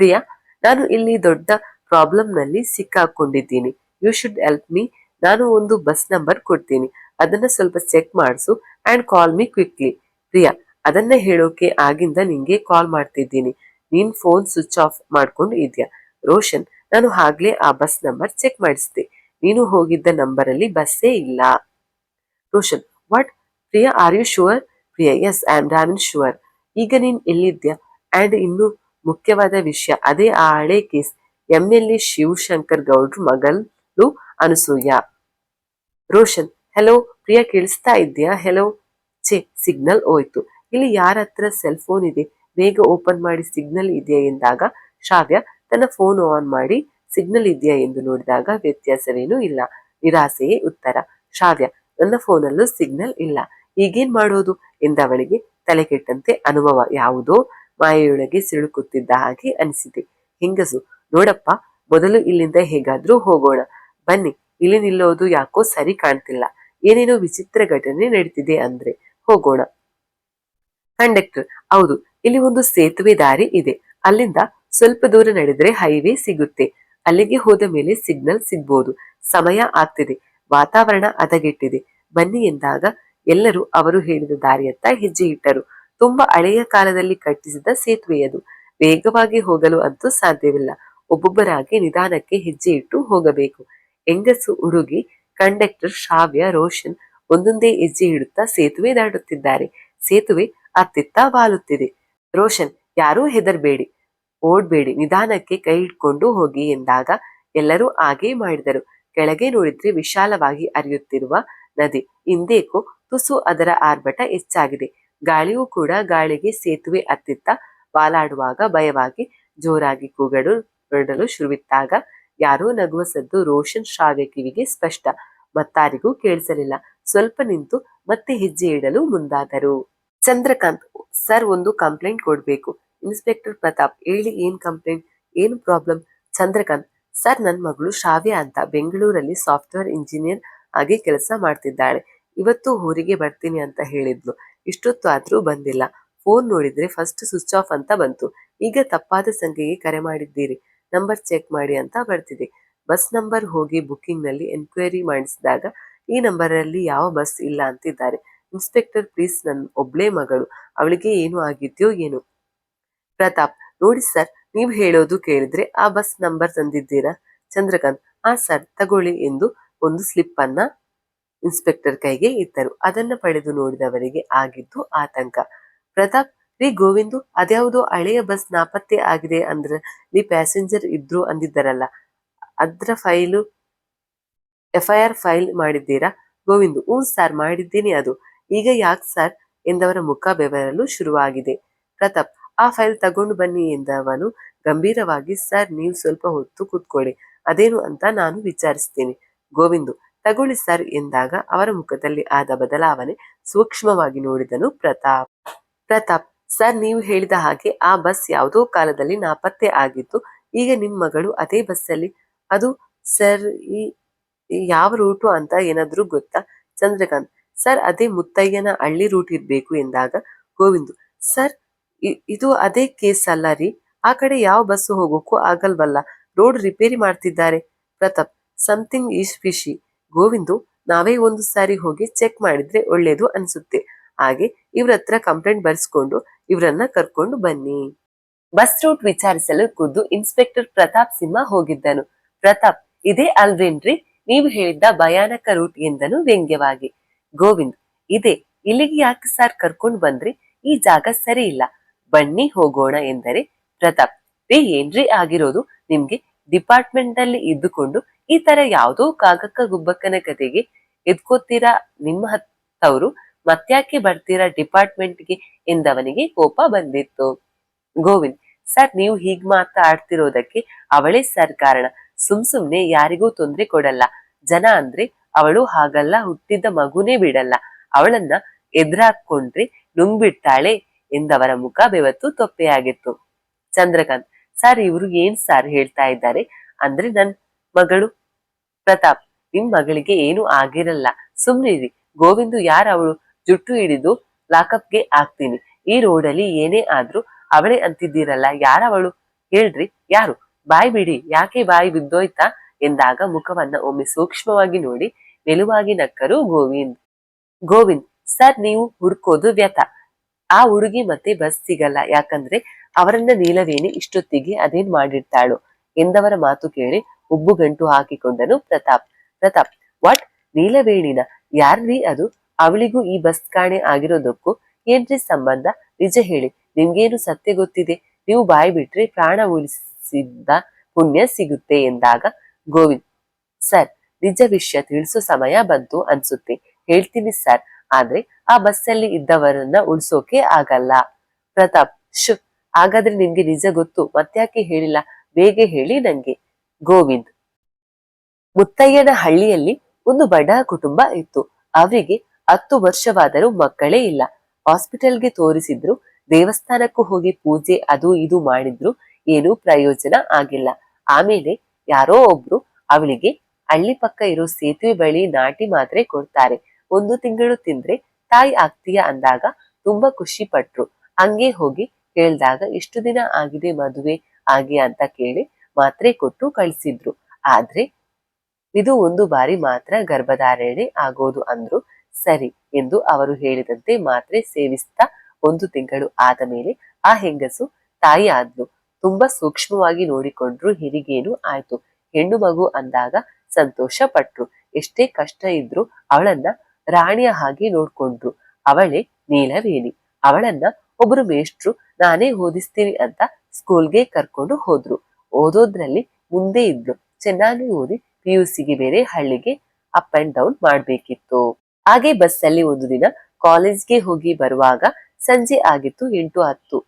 ಪ್ರಿಯಾ, ನಾನು ಇಲ್ಲಿ ದೊಡ್ಡ ಪ್ರಾಬ್ಲಮ್ನಲ್ಲಿ ಸಿಕ್ಕಾಕೊಂಡಿದ್ದೀನಿ. ಯು ಶುಡ್ ಹೆಲ್ಪ್ ಮೀ ನಾನು ಒಂದು ಬಸ್ ನಂಬರ್ ಕೊಡ್ತೀನಿ. ಅದನ್ನ ಸ್ವಲ್ಪ ಚೆಕ್ ಮಾಡಿಸು and call me quickly Priya, ಅದನ್ನ ಹೇಳೋಕೆ ಆಗಿಂದ ನಿಂಗೆ ಕಾಲ್ ಮಾಡ್ತಿದ್ದೀನಿ. ನೀನ್ ಫೋನ್ ಸ್ವಿಚ್ ಆಫ್ ಮಾಡ್ಕೊಂಡು ಇದ್ಯಾ? ರೋಷನ್, ನಾನು ಆಗ್ಲೇ ಆ ಬಸ್ ನಂಬರ್ ಚೆಕ್ ಮಾಡಿಸಿದೆ. ನೀನು ಹೋಗಿದ್ದ ನಂಬರ್ ಅಲ್ಲಿ ಬಸ್ಸೇ ಇಲ್ಲ. Roshan what Priya are you sure Priya yes I am damn sure. ಈಗ ನೀನ್ ಎಲ್ಲಿದ್ಯಾ? ಅಂಡ್ ಇನ್ನು ಮುಖ್ಯವಾದ ವಿಷಯ, ಅದೇ ಆ ಹಳೆ case, M L A Shivashankar ಗೌಡ್ರು ಮಗಳು ಅನಸೂಯ. ರೋಷನ್ ಹೆಲೋ ಪ್ರಿಯಾ ಕೇಳಿಸ್ತಾ ಇದ್ಯಾ ಹೆಲೋ ಛೇ, ಸಿಗ್ನಲ್ ಹೋಯ್ತು. ಇಲ್ಲಿ ಯಾರ ಹತ್ರ ಸೆಲ್ ಫೋನ್ ಇದೆ? ಬೇಗ ಓಪನ್ ಮಾಡಿ ಸಿಗ್ನಲ್ ಇದೆಯಾ ಎಂದಾಗ, ಶ್ರಾವ್ಯ ತನ್ನ ಫೋನ್ ಆನ್ ಮಾಡಿ ಸಿಗ್ನಲ್ ಇದೆಯಾ ಎಂದು ನೋಡಿದಾಗ ವ್ಯತ್ಯಾಸವೇನೂ ಇಲ್ಲ. ನಿರಾಸೆಯೇ ಉತ್ತರ. ಶ್ರಾವ್ಯ, ನನ್ನ ಫೋನಲ್ಲೂ ಸಿಗ್ನಲ್ ಇಲ್ಲ. ಈಗೇನ್ ಮಾಡೋದು? ಎಂದವಳಿಗೆ ತಲೆ ಕೆಟ್ಟಂತೆ ಅನುಭವ ಯಾವುದೋ ಮಾಯೆಯೊಳಗೆ ಸಿಳುಕುತ್ತಿದ್ದ ಹಾಗೆ ಅನಿಸಿದೆ. ಹೆಂಗಸು, ನೋಡಪ್ಪ, ಮೊದಲು ಇಲ್ಲಿಂದ ಹೇಗಾದ್ರೂ ಹೋಗೋಣ. ಬನ್ನಿ, ಇಲ್ಲಿ ನಿಲ್ಲೋದು ಯಾಕೋ ಸರಿ ಕಾಣ್ತಿಲ್ಲ. ಏನೇನೋ ವಿಚಿತ್ರ ಘಟನೆ ನಡೀತಿದೆ ಅಂದ್ರೆ ಹೋಗೋಣ. ಕಂಡಕ್ಟರ್, ಹೌದು, ಇಲ್ಲಿ ಒಂದು ಸೇತುವೆ ದಾರಿ ಇದೆ. ಅಲ್ಲಿಂದ ಸ್ವಲ್ಪ ದೂರ ನಡೆದ್ರೆ ಹೈವೇ ಸಿಗುತ್ತೆ. ಅಲ್ಲಿಗೆ ಹೋದ ಮೇಲೆ ಸಿಗ್ನಲ್ ಸಿಗ್ಬೋದು. ಸಮಯ ಆಗ್ತಿದೆ. ವಾತಾವರಣ ಹದಗೆಟ್ಟಿದೆ. ಬನ್ನಿ ಎಂದಾಗ ಎಲ್ಲರೂ ಅವರು ಹೇಳಿದ ದಾರಿಯತ್ತ ಹೆಜ್ಜೆ ಇಟ್ಟರು. ತುಂಬಾ ಹಳೆಯ ಕಾಲದಲ್ಲಿ ಕಟ್ಟಿಸಿದ ಸೇತುವೆಯದು ವೇಗವಾಗಿ ಹೋಗಲು ಅಂತೂ ಸಾಧ್ಯವಿಲ್ಲ. ಒಬ್ಬೊಬ್ಬರಾಗಿ ನಿಧಾನಕ್ಕೆ ಹೆಜ್ಜೆ ಇಟ್ಟು ಹೋಗಬೇಕು. ಹೆಂಗಸು ಹುಡುಗಿ, ಕಂಡಕ್ಟರ್ ಶ್ರಾವ್ಯ, ರೋಷನ್ ಒಂದೊಂದೇ ಹೆಜ್ಜೆ ಇಡುತ್ತಾ ಸೇತುವೆ ದಾಟುತ್ತಿದ್ದಾರೆ. ಸೇತುವೆ ಅತ್ತಿತ್ತ ವಾಲುತ್ತಿದೆ ರೋಷನ್, ಯಾರೂ ಹೆದರ್ಬೇಡಿ. ಓಡ್ಬೇಡಿ. ನಿಧಾನಕ್ಕೆ ಕೈ ಹಿಡ್ಕೊಂಡು ಹೋಗಿ ಎಂದಾಗ ಎಲ್ಲರೂ ಹಾಗೇ ಮಾಡಿದರು. ಕೆಳಗೆ ನೋಡಿದ್ರೆ ವಿಶಾಲವಾಗಿ ಹರಿಯುತ್ತಿರುವ ನದಿ. ಹಿಂದೇಕೋ ತುಸು ಅದರ ಆರ್ಭಟ ಹೆಚ್ಚಾಗಿದೆ. ಗಾಳಿಯೂ ಕೂಡ ಗಾಳಿಗೆ ಸೇತುವೆ ಅತ್ತಿತ್ತ ವಾಲಾಡುವಾಗ ಭಯವಾಗಿ ಜೋರಾಗಿ ಕೂಗಡು ಹೊರಡಲು ಶುರುವಿತ್ತಾಗ ಯಾರೋ ನಗುವ ಸದ್ದು ರೋಷನ್ ಶ್ರಾವ್ಯ ಕಿವಿಗೆ ಸ್ಪಷ್ಟ. ಮತ್ತಾರಿಗೂ ಕೇಳಿಸಲಿಲ್ಲ. ಸ್ವಲ್ಪ ನಿಂತು ಮತ್ತೆ ಹೆಜ್ಜೆ ಇಡಲು ಮುಂದಾದರು. ಚಂದ್ರಕಾಂತ್, ಸರ್, ಒಂದು ಕಂಪ್ಲೇಂಟ್ ಕೊಡ್ಬೇಕು. ಇನ್ಸ್ಪೆಕ್ಟರ್ ಪ್ರತಾಪ್, ಹೇಳಿ ಏನ್ ಕಂಪ್ಲೇಂಟ್? ಏನು ಪ್ರಾಬ್ಲಮ್? ಚಂದ್ರಕಾಂತ್, ಸರ್ ನನ್ನ ಮಗಳು ಶ್ರಾವ್ಯ ಅಂತ ಬೆಂಗಳೂರಲ್ಲಿ ಸಾಫ್ಟ್ವೇರ್ ಇಂಜಿನಿಯರ್ ಆಗಿ ಕೆಲಸ ಮಾಡ್ತಿದ್ದಾಳೆ. ಇವತ್ತು ಊರಿಗೆ ಬರ್ತೀನಿ ಅಂತ ಹೇಳಿದ್ಲು. ಇಷ್ಟೊತ್ತು ಆದ್ರೂ ಬಂದಿಲ್ಲ. ಫೋನ್ ನೋಡಿದ್ರೆ ಫಸ್ಟ್ ಸ್ವಿಚ್ ಆಫ್ ಅಂತ ಬಂತು. ಈಗ ತಪ್ಪಾದ ಸಂಖ್ಯೆಗೆ ಕರೆ ಮಾಡಿದ್ದೀರಿ. ನಂಬರ್ ಚೆಕ್ ಮಾಡಿ ಅಂತ ಬರ್ತಿದೆ. ಬಸ್ ನಂಬರ್ ಹೋಗಿ ಬುಕ್ಕಿಂಗ್ನಲ್ಲಿ ಎನ್ಕ್ವೈರಿ ಮಾಡಿಸಿದಾಗ ಈ ನಂಬರ್ ಅಲ್ಲಿ ಯಾವ ಬಸ್ ಇಲ್ಲ ಅಂತಿದ್ದಾರೆ. ಇನ್ಸ್ಪೆಕ್ಟರ್ ಪ್ಲೀಸ್ ನನ್ನ ಒಬ್ಳೇ ಮಗಳು. ಅವಳಿಗೆ ಏನು ಆಗಿದ್ಯೋ ಏನು? ಪ್ರತಾಪ್, ನೋಡಿ ಸರ್ ನೀವು ಹೇಳೋದು ಕೇಳಿದ್ರೆ ಆ ಬಸ್ ನಂಬರ್ ತಂದಿದ್ದೀರಾ? ಚಂದ್ರಕಾಂತ್, ಆ ಸರ್ ತಗೊಳ್ಳಿ ಎಂದು ಒಂದು ಸ್ಲಿಪ್ ಅನ್ನ ಇನ್ಸ್ಪೆಕ್ಟರ್ ಕೈಗೆ ಇತ್ತರು ಅದನ್ನ ಪಡೆದು ನೋಡಿದವರಿಗೆ ಆಗಿದ್ದು ಆತಂಕ. ಪ್ರತಾಪ್, ರೀ ಗೋವಿಂದು, ಅದ್ಯಾವುದೋ ಹಳೆಯ ಬಸ್ ನಾಪತ್ತೆ ಆಗಿದೆ ಅಂದ್ರಲ್ಲಿ ಪ್ಯಾಸೆಂಜರ್ ಇದ್ರು ಅಂದಿದ್ದರಲ್ಲ. ಅದ್ರ ಫೈಲು, ಎಫ್ಐಆರ್ ಫೈಲ್ ಮಾಡಿದ್ದೀರಾ? ಗೋವಿಂದು, ಹ್ಞೂ ಸರ್, ಮಾಡಿದ್ದೀನಿ ಅದು. ಈಗ ಯಾಕೆ ಸರ್? ಎಂದವರ ಮುಖ ಬೆವರಲು ಶುರುವಾಗಿದೆ. ಪ್ರತಾಪ್, ಆ ಫೈಲ್ ತಗೊಂಡು ಬನ್ನಿ ಎಂದವನು, ಗಂಭೀರವಾಗಿ ಸರ್, ನೀವು ಸ್ವಲ್ಪ ಹೊತ್ತು ಕೂತ್ಕೊಳ್ಳಿ. ಅದೇನು ಅಂತ ನಾನು ವಿಚಾರಿಸ್ತೀನಿ. ಗೋವಿಂದು ತಗೊಳ್ಳಿ ಸರ್ ಎಂದಾಗ ಅವರ ಮುಖದಲ್ಲಿ ಆದ ಬದಲಾವಣೆ ಸೂಕ್ಷ್ಮವಾಗಿ ನೋಡಿದನು ಪ್ರತಾಪ್. ಪ್ರತಾಪ್, ಸರ್, ನೀವು ಹೇಳಿದ ಹಾಗೆ ಆ ಬಸ್ ಯಾವುದೋ ಕಾಲದಲ್ಲಿ ನಾಪತ್ತೆ ಆಗಿತ್ತು. ಈಗ ನಿಮ್ಮ ಮಗಳು ಅದೇ ಬಸ್ಸಲ್ಲಿ. ಅದು, ಸರ್, ಈ ಯಾವ ರೂಟು ಅಂತ ಏನಾದ್ರೂ ಗೊತ್ತಾ? ಚಂದ್ರಕಾಂತ್, ಸರ್, ಅದೇ ಮುತ್ತಯ್ಯನ ಹಳ್ಳಿ ರೂಟ್ ಇರಬೇಕು ಎಂದಾಗ ಗೋವಿಂದು, ಸರ್ ಇದು ಅದೇ ಕೇಸ್ ಅಲ್ಲ ರೀ. ಆ ಕಡೆ ಯಾವ ಬಸ್ಸು ಹೋಗೋಕ್ಕೂ ಆಗಲ್ವಲ್ಲ. ರೋಡ್ ರಿಪೇರಿ ಮಾಡ್ತಿದ್ದಾರೆ. Pratap, something is fishy. Govindu ನಾವೇ ಒಂದು ಸಾರಿ ಹೋಗಿ ಚೆಕ್ ಮಾಡಿದ್ರೆ ಒಳ್ಳೇದು ಅನ್ಸುತ್ತೆ. ಹಾಗೆ ಇವ್ರ ಹತ್ರ ಕಂಪ್ಲೇಂಟ್ ಬರ್ಸ್ಕೊಂಡು ಇವ್ರನ್ನ ಕರ್ಕೊಂಡು ಬನ್ನಿ. ಬಸ್ ರೂಟ್ ವಿಚಾರಿಸಲು ಖುದ್ದು ಇನ್ಸ್ಪೆಕ್ಟರ್ ಪ್ರತಾಪ್ ಸಿಂಹ ಹೋಗಿದ್ದನು. ಪ್ರತಾಪ್, ಇದೇ ಅಲ್ವೇನ್ರಿ? ನೀವು ಹೇಳಿದ್ದ ಭಯಾನಕ ರೂಟ್ ಎಂದನು ವ್ಯಂಗ್ಯವಾಗಿ. ಗೋವಿಂದ್, ಇದೆ, ಇಲ್ಲಿಗೆ ಯಾಕೆ ಸರ್ ಕರ್ಕೊಂಡು ಬಂದ್ರಿ? ಈ ಜಾಗ ಸರಿ ಇಲ್ಲ. ಬನ್ನಿ ಹೋಗೋಣ ಎಂದರೆ ಪ್ರತಾಪ್ ಏನ್ರಿ ಆಗಿರೋದು? ನಿಮ್ಗೆ ಡಿಪಾರ್ಟ್ಮೆಂಟ್ ಅಲ್ಲಿ ಇದ್ದುಕೊಂಡು ಈ ತರ ಯಾವುದೋ ಕಾಗಕ್ಕ ಗುಬ್ಬಕ್ಕನ ಕತೆಗೆ ಎದ್ಕೋತೀರಾ ನಿಮ್ಮ ಹತ್ತವರು ಮತ್ಯಾಕೆ ಬರ್ತೀರಾ ಡಿಪಾರ್ಟ್ಮೆಂಟ್ಗೆ ಎಂದವನಿಗೆ ಕೋಪ ಬಂದಿತ್ತು. ಗೋವಿಂದ್, ಸರ್, ನೀವು ಹೀಗ್ ಮಾತಾಡ್ತಿರೋದಕ್ಕೆ ಅವಳೇ ಸರ್ ಕಾರಣ. ಸುಮ್ ಸುಮ್ನೆ ಯಾರಿಗೂ ತೊಂದ್ರೆ ಕೊಡಲ್ಲ. ಜನ ಅಂದ್ರೆ ಅವಳು ಹಾಗಲ್ಲ ಹುಟ್ಟಿದ್ದ ಮಗುನೇ ಬಿಡಲ್ಲ. ಅವಳನ್ನ ಎದುರಾಕೊಂಡ್ರೆ ನುಂಗ್ಬಿಡ್ತಾಳೆ ಎಂದವರ ಮುಖ ಬೆವತ್ತು ತೊಪ್ಪೆಯಾಗಿತ್ತು. ಚಂದ್ರಕಾಂತ್ ಸರ್ ಇವರು ಏನ್ ಸರ್ ಹೇಳ್ತಾ ಇದ್ದಾರೆ? ಅಂದ್ರೆ ನನ್ ಮಗಳು ಪ್ರತಾಪ್. ನಿಮ್ ಮಗಳಿಗೆ ಏನು ಆಗಿರಲ್ಲ. ಸುಮ್ನಿರಿ ಗೋವಿಂದು ಯಾರು ಅವಳು? ಜುಟ್ಟು ಹಿಡಿದು ಲಾಕಪ್ಗೆ ಹಾಕ್ತೀನಿ. ಈ ರೋಡಲ್ಲಿ ಏನೇ ಆದ್ರೂ ಅವಳೇ ಅಂತಿದ್ದೀರಲ್ಲ. ಯಾರವಳು ಹೇಳ್ರಿ. ಯಾರು? ಬಾಯ್ ಬಿಡಿ. ಯಾಕೆ ಬಾಯಿ ಬಿದ್ದೋಯ್ತಾ? ಎಂದಾಗ ಮುಖವನ್ನ ಒಮ್ಮೆ ಸೂಕ್ಷ್ಮವಾಗಿ ನೋಡಿ ಮೆಲುವಾಗಿ ನಕ್ಕರು ಗೋವಿಂದ್. ಗೋವಿಂದ್, ಸರ್, ನೀವು ಹುಡ್ಕೋದು ವ್ಯಥ. ಆ ಹುಡುಗಿ ಮತ್ತೆ ಬಸ್ ಸಿಗಲ್ಲ. ಯಾಕಂದ್ರೆ ಅವರನ್ನ ನೀಲವೇಣಿ ಇಷ್ಟೊತ್ತಿಗೆ ಅದೇನ್ ಮಾಡಿರ್ತಾಳು? ಎಂದವರ ಮಾತು ಕೇಳಿ ಉಬ್ಬುಗಂಟು ಹಾಕಿಕೊಂಡನು ಪ್ರತಾಪ್. ಪ್ರತಾಪ್, ವಾಟ್? ನೀಲವೇಣಿನ? ಯಾರ್ರಿ ಅದು? ಅವಳಿಗೂ ಈ ಬಸ್ ಕಾಣೆ ಆಗಿರೋದಕ್ಕೂ ಏನ್ರಿ ಸಂಬಂಧ? ನಿಜ ಹೇಳಿ, ನಿಮ್ಗೇನು ಸತ್ಯ ಗೊತ್ತಿದೆ? ನೀವು ಬಾಯಿ ಬಿಟ್ರೆ ಪ್ರಾಣ ಉಳಿಸಿದ ಪುಣ್ಯ ಸಿಗುತ್ತೆ ಎಂದಾಗ ಗೋವಿಂದ್, ಸರ್, ನಿಜ ವಿಷಯ ತಿಳಿಸೋ ಸಮಯ ಬಂತು ಅನ್ಸುತ್ತೆ. ಹೇಳ್ತೀನಿ ಸರ್ ಆದ್ರೆ ಆ ಬಸ್ಸಲ್ಲಿ ಇದ್ದವರನ್ನ ಉಳ್ಸೋಕೆ ಆಗಲ್ಲ. ಪ್ರತಾಪ್ ಶು ಹಾಗಾದ್ರೆ ನಿಮ್ಗೆ ನಿಜ ಗೊತ್ತು, ಮತ್ತ್ಯಾಕೆ ಹೇಳಿಲ್ಲ? ಬೇಗ ಹೇಳಿ ನಂಗೆ. ಗೋವಿಂದ್. ಮುತ್ತಯ್ಯನ ಹಳ್ಳಿಯಲ್ಲಿ ಒಂದು ಬಡ ಕುಟುಂಬ ಇತ್ತು. ಅವರಿಗೆ ಹತ್ತು ವರ್ಷವಾದರೂ ಮಕ್ಕಳೇ ಇಲ್ಲ. ಹಾಸ್ಪಿಟಲ್ಗೆ ತೋರಿಸಿದ್ರು, ದೇವಸ್ಥಾನಕ್ಕೂ ಹೋಗಿ ಪೂಜೆ ಅದು ಇದು ಮಾಡಿದ್ರು, ಏನೂ ಪ್ರಯೋಜನ ಆಗಿಲ್ಲ. ಆಮೇಲೆ ಯಾರೋ ಒಬ್ರು ಅವಳಿಗೆ ಹಳ್ಳಿ ಪಕ್ಕ ಇರೋ ಸೇತುವೆ ಬಳಿ ನಾಟಿ ಮಾತ್ರೆ ಕೊಡ್ತಾರೆ. ಒಂದು ತಿಂಗಳು ತಿಂದ್ರೆ ತಾಯಿ ಆಗ್ತೀಯ ಅಂದಾಗ ತುಂಬಾ ಖುಷಿ ಪಟ್ರು. ಹಂಗೆ ಹೋಗಿ ಕೇಳ್ದಾಗ ಎಷ್ಟು ದಿನ ಆಗಿದೆ ಮದುವೆ ಆಗಿ ಅಂತ ಕೇಳಿ ಮಾತ್ರೆ ಕೊಟ್ಟು ಕಳಿಸಿದ್ರು. ಆದ್ರೆ ಇದು ಒಂದು ಬಾರಿ ಮಾತ್ರ ಗರ್ಭಧಾರಣೆ ಆಗೋದು ಅಂದ್ರು. ಸರಿ ಎಂದು ಅವರು ಹೇಳಿದಂತೆ ಮಾತ್ರೆ ಸೇವಿಸ್ತಾ ಒಂದು ತಿಂಗಳು ಆದ ಮೇಲೆ ಆ ಹೆಂಗಸು ತಾಯಿ ಆದ್ಲು. ತುಂಬಾ ಸೂಕ್ಷ್ಮವಾಗಿ ನೋಡಿಕೊಂಡ್ರು, ಹಿರಿಗೇನು ಆಯ್ತು. ಹೆಣ್ಣು ಮಗು ಅಂದಾಗ ಸಂತೋಷ ಪಟ್ರು. ಎಷ್ಟೇ ಕಷ್ಟ ಇದ್ರು ಅವಳನ್ನ ರಾಣಿಯ ಹಾಗೆ ನೋಡ್ಕೊಂಡ್ರು. ಅವಳೇ ನೀಲವೇಣಿ ಅವಳನ್ನ ಒಬ್ರು ಮೇಷ್ಟ್ರು, ನಾನೇ ಓದಿಸ್ತೀನಿ ಅಂತ ಸ್ಕೂಲ್ಗೆ ಕರ್ಕೊಂಡು ಹೋದ್ರು. ಓದೋದ್ರಲ್ಲಿ ಮುಂದೆ ಇದ್ಲು ಚೆನ್ನಾಗಿ ಓದಿ ಪಿ ಯು ಸಿಗೆ ಬೇರೆ ಹಳ್ಳಿಗೆ ಅಪ್ ಅಂಡ್ ಡೌನ್ ಮಾಡ್ಬೇಕಿತ್ತು. ಹಾಗೆ ಬಸ್ಸಲ್ಲಿ ಒಂದು ದಿನ ಕಾಲೇಜ್ಗೆ ಹೋಗಿ ಬರುವಾಗ ಸಂಜೆ ಆಗಿತ್ತು ಎಂಟು ಹತ್ತು.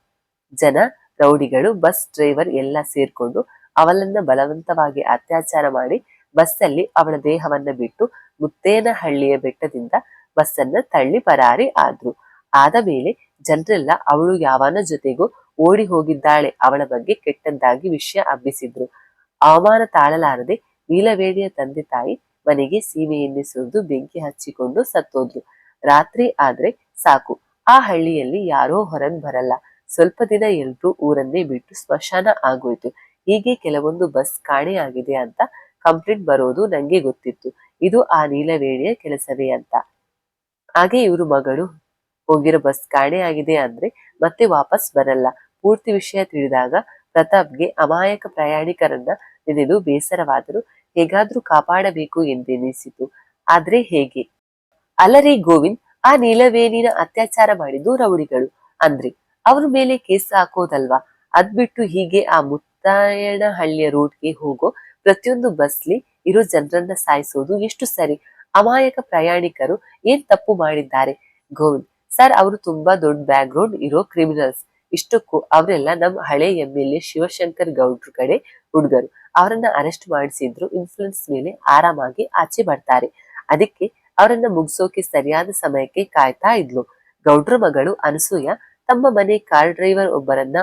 ಜನ, ರೌಡಿಗಳು ಬಸ್ ಡ್ರೈವರ್ ಎಲ್ಲ ಸೇರ್ಕೊಂಡು ಅವಳನ್ನ ಬಲವಂತವಾಗಿ ಅತ್ಯಾಚಾರ ಮಾಡಿ ಬಸ್ಸಲ್ಲಿ ಅವಳ ದೇಹವನ್ನ ಬಿಟ್ಟು ಮುತ್ತೇನಹಳ್ಳಿಯ ಬೆಟ್ಟದಿಂದ ಬಸ್ಸನ್ನ ತಳ್ಳಿ ಪರಾರಿ ಆದ್ರು. ಆದ ಮೇಲೆ ಜನರೆಲ್ಲ ಅವಳು ಯಾವನ ಜೊತೆಗೂ ಓಡಿ ಹೋಗಿದ್ದಾಳೆ, ಅವಳ ಬಗ್ಗೆ ಕೆಟ್ಟದ್ದಾಗಿ ವಿಷಯ ಹಬ್ಬಿಸಿದ್ರು. ಅವಮಾನ ತಾಳಲಾರದೆ ನೀಲವೇಣಿಯ ತಂದೆ ತಾಯಿ ಮನೆಗೆ ಸೀಮೆ ಎಣ್ಣೆ ಸುರಿದು ಬೆಂಕಿ ಹಚ್ಚಿಕೊಂಡು ಸತ್ತೋದ್ರು. ರಾತ್ರಿ ಆದ್ರೆ ಸಾಕು, ಆ ಹಳ್ಳಿಯಲ್ಲಿ ಯಾರೋ ಹೊರಗ್ ಬರಲ್ಲ. ಸ್ವಲ್ಪ ದಿನ ಎಲ್ರೂ ಊರನ್ನೇ ಬಿಟ್ಟು ಸ್ಮಶಾನ ಆಗೋಯ್ತು. ಹೀಗೆ ಕೆಲವೊಂದು ಬಸ್ ಕಾಣೆಯಾಗಿದೆ ಅಂತ ಕಂಪ್ಲೇಂಟ್ ಬರೋದು ನಂಗೆ ಗೊತ್ತಿತ್ತು. ಇದು ಆ ನೀಲವೇಣಿಯ ಕೆಲಸವೇ ಅಂತ. ಹಾಗೆ ಇವರು ಮಗಳು, ಹೋಗಿರೋ ಬಸ್ ಕಾಣೆಯಾಗಿದೆ ಅಂದ್ರೆ ಮತ್ತೆ ವಾಪಸ್ ಬರಲ್ಲ. ಪೂರ್ತಿ ವಿಷಯ ತಿಳಿದಾಗ ಪ್ರತಾಪ್ಗೆ ಅಮಾಯಕ ಪ್ರಯಾಣಿಕರನ್ನ ನೆನೆದು ಬೇಸರವಾದರೂ ಹೇಗಾದ್ರೂ ಕಾಪಾಡಬೇಕು ಎಂದೆನಿಸಿತು. ಆದ್ರೆ ಹೇಗೆ? ಅಲರಿ ಗೋವಿಂದ್, ಆ ನೀಲವೇಣಿನ ಅತ್ಯಾಚಾರ ಮಾಡಿದ್ದು ರೌಡಿಗಳು. ಅಂದ್ರೆ ಅವ್ರ ಮೇಲೆ ಕೇಸ್ ಹಾಕೋದಲ್ವಾ? ಅದ್ಬಿಟ್ಟು ಹೀಗೆ ಆ ಮುತ್ತಾಯಣಹಳ್ಳಿಯ ರೋಡ್ಗೆ ಹೋಗೋ ಪ್ರತಿಯೊಂದು ಬಸ್ಲಿ ಇರೋ ಜನರನ್ನ ಸಾಯಿಸೋದು ಎಷ್ಟು ಸರಿ? ಅಮಾಯಕ ಪ್ರಯಾಣಿಕರು ಏನ್ ತಪ್ಪು ಮಾಡಿದ್ದಾರೆ? ಗೋವಿಂದ್, ಸರ್ ಅವರು ತುಂಬಾ ದೊಡ್ಡ ಬ್ಯಾಕ್ ಗ್ರೌಂಡ್ ಇರೋ ಕ್ರಿಮಿನಲ್ಸ್ ಇಷ್ಟಕ್ಕೂ ಅವರೆಲ್ಲ ನಮ್ಮ ಹಳೆ ಎಂ ಎಲ್ ಎ ಶಿವಶಂಕರ್ ಗೌಡ್ರ ಕಡೆ ಹುಡುಗರು. ಅವರನ್ನ ಅರೆಸ್ಟ್ ಮಾಡಿಸಿದ್ರು ಇನ್ಫ್ಲುಯೆನ್ಸ್ ಮೇಲೆ ಆರಾಮಾಗಿ ಆಚೆ ಬರ್ತಾರೆ. ಅದಕ್ಕೆ ಅವರನ್ನ ಮುಗಿಸೋಕೆ ಸರಿಯಾದ ಸಮಯಕ್ಕೆ ಕಾಯ್ತಾ ಇದ್ಲು. ಗೌಡ್ರ ಮಗಳು ಅನಸೂಯ ತಮ್ಮ ಮನೆ ಕಾರ್ ಡ್ರೈವರ್ ಒಬ್ಬರನ್ನ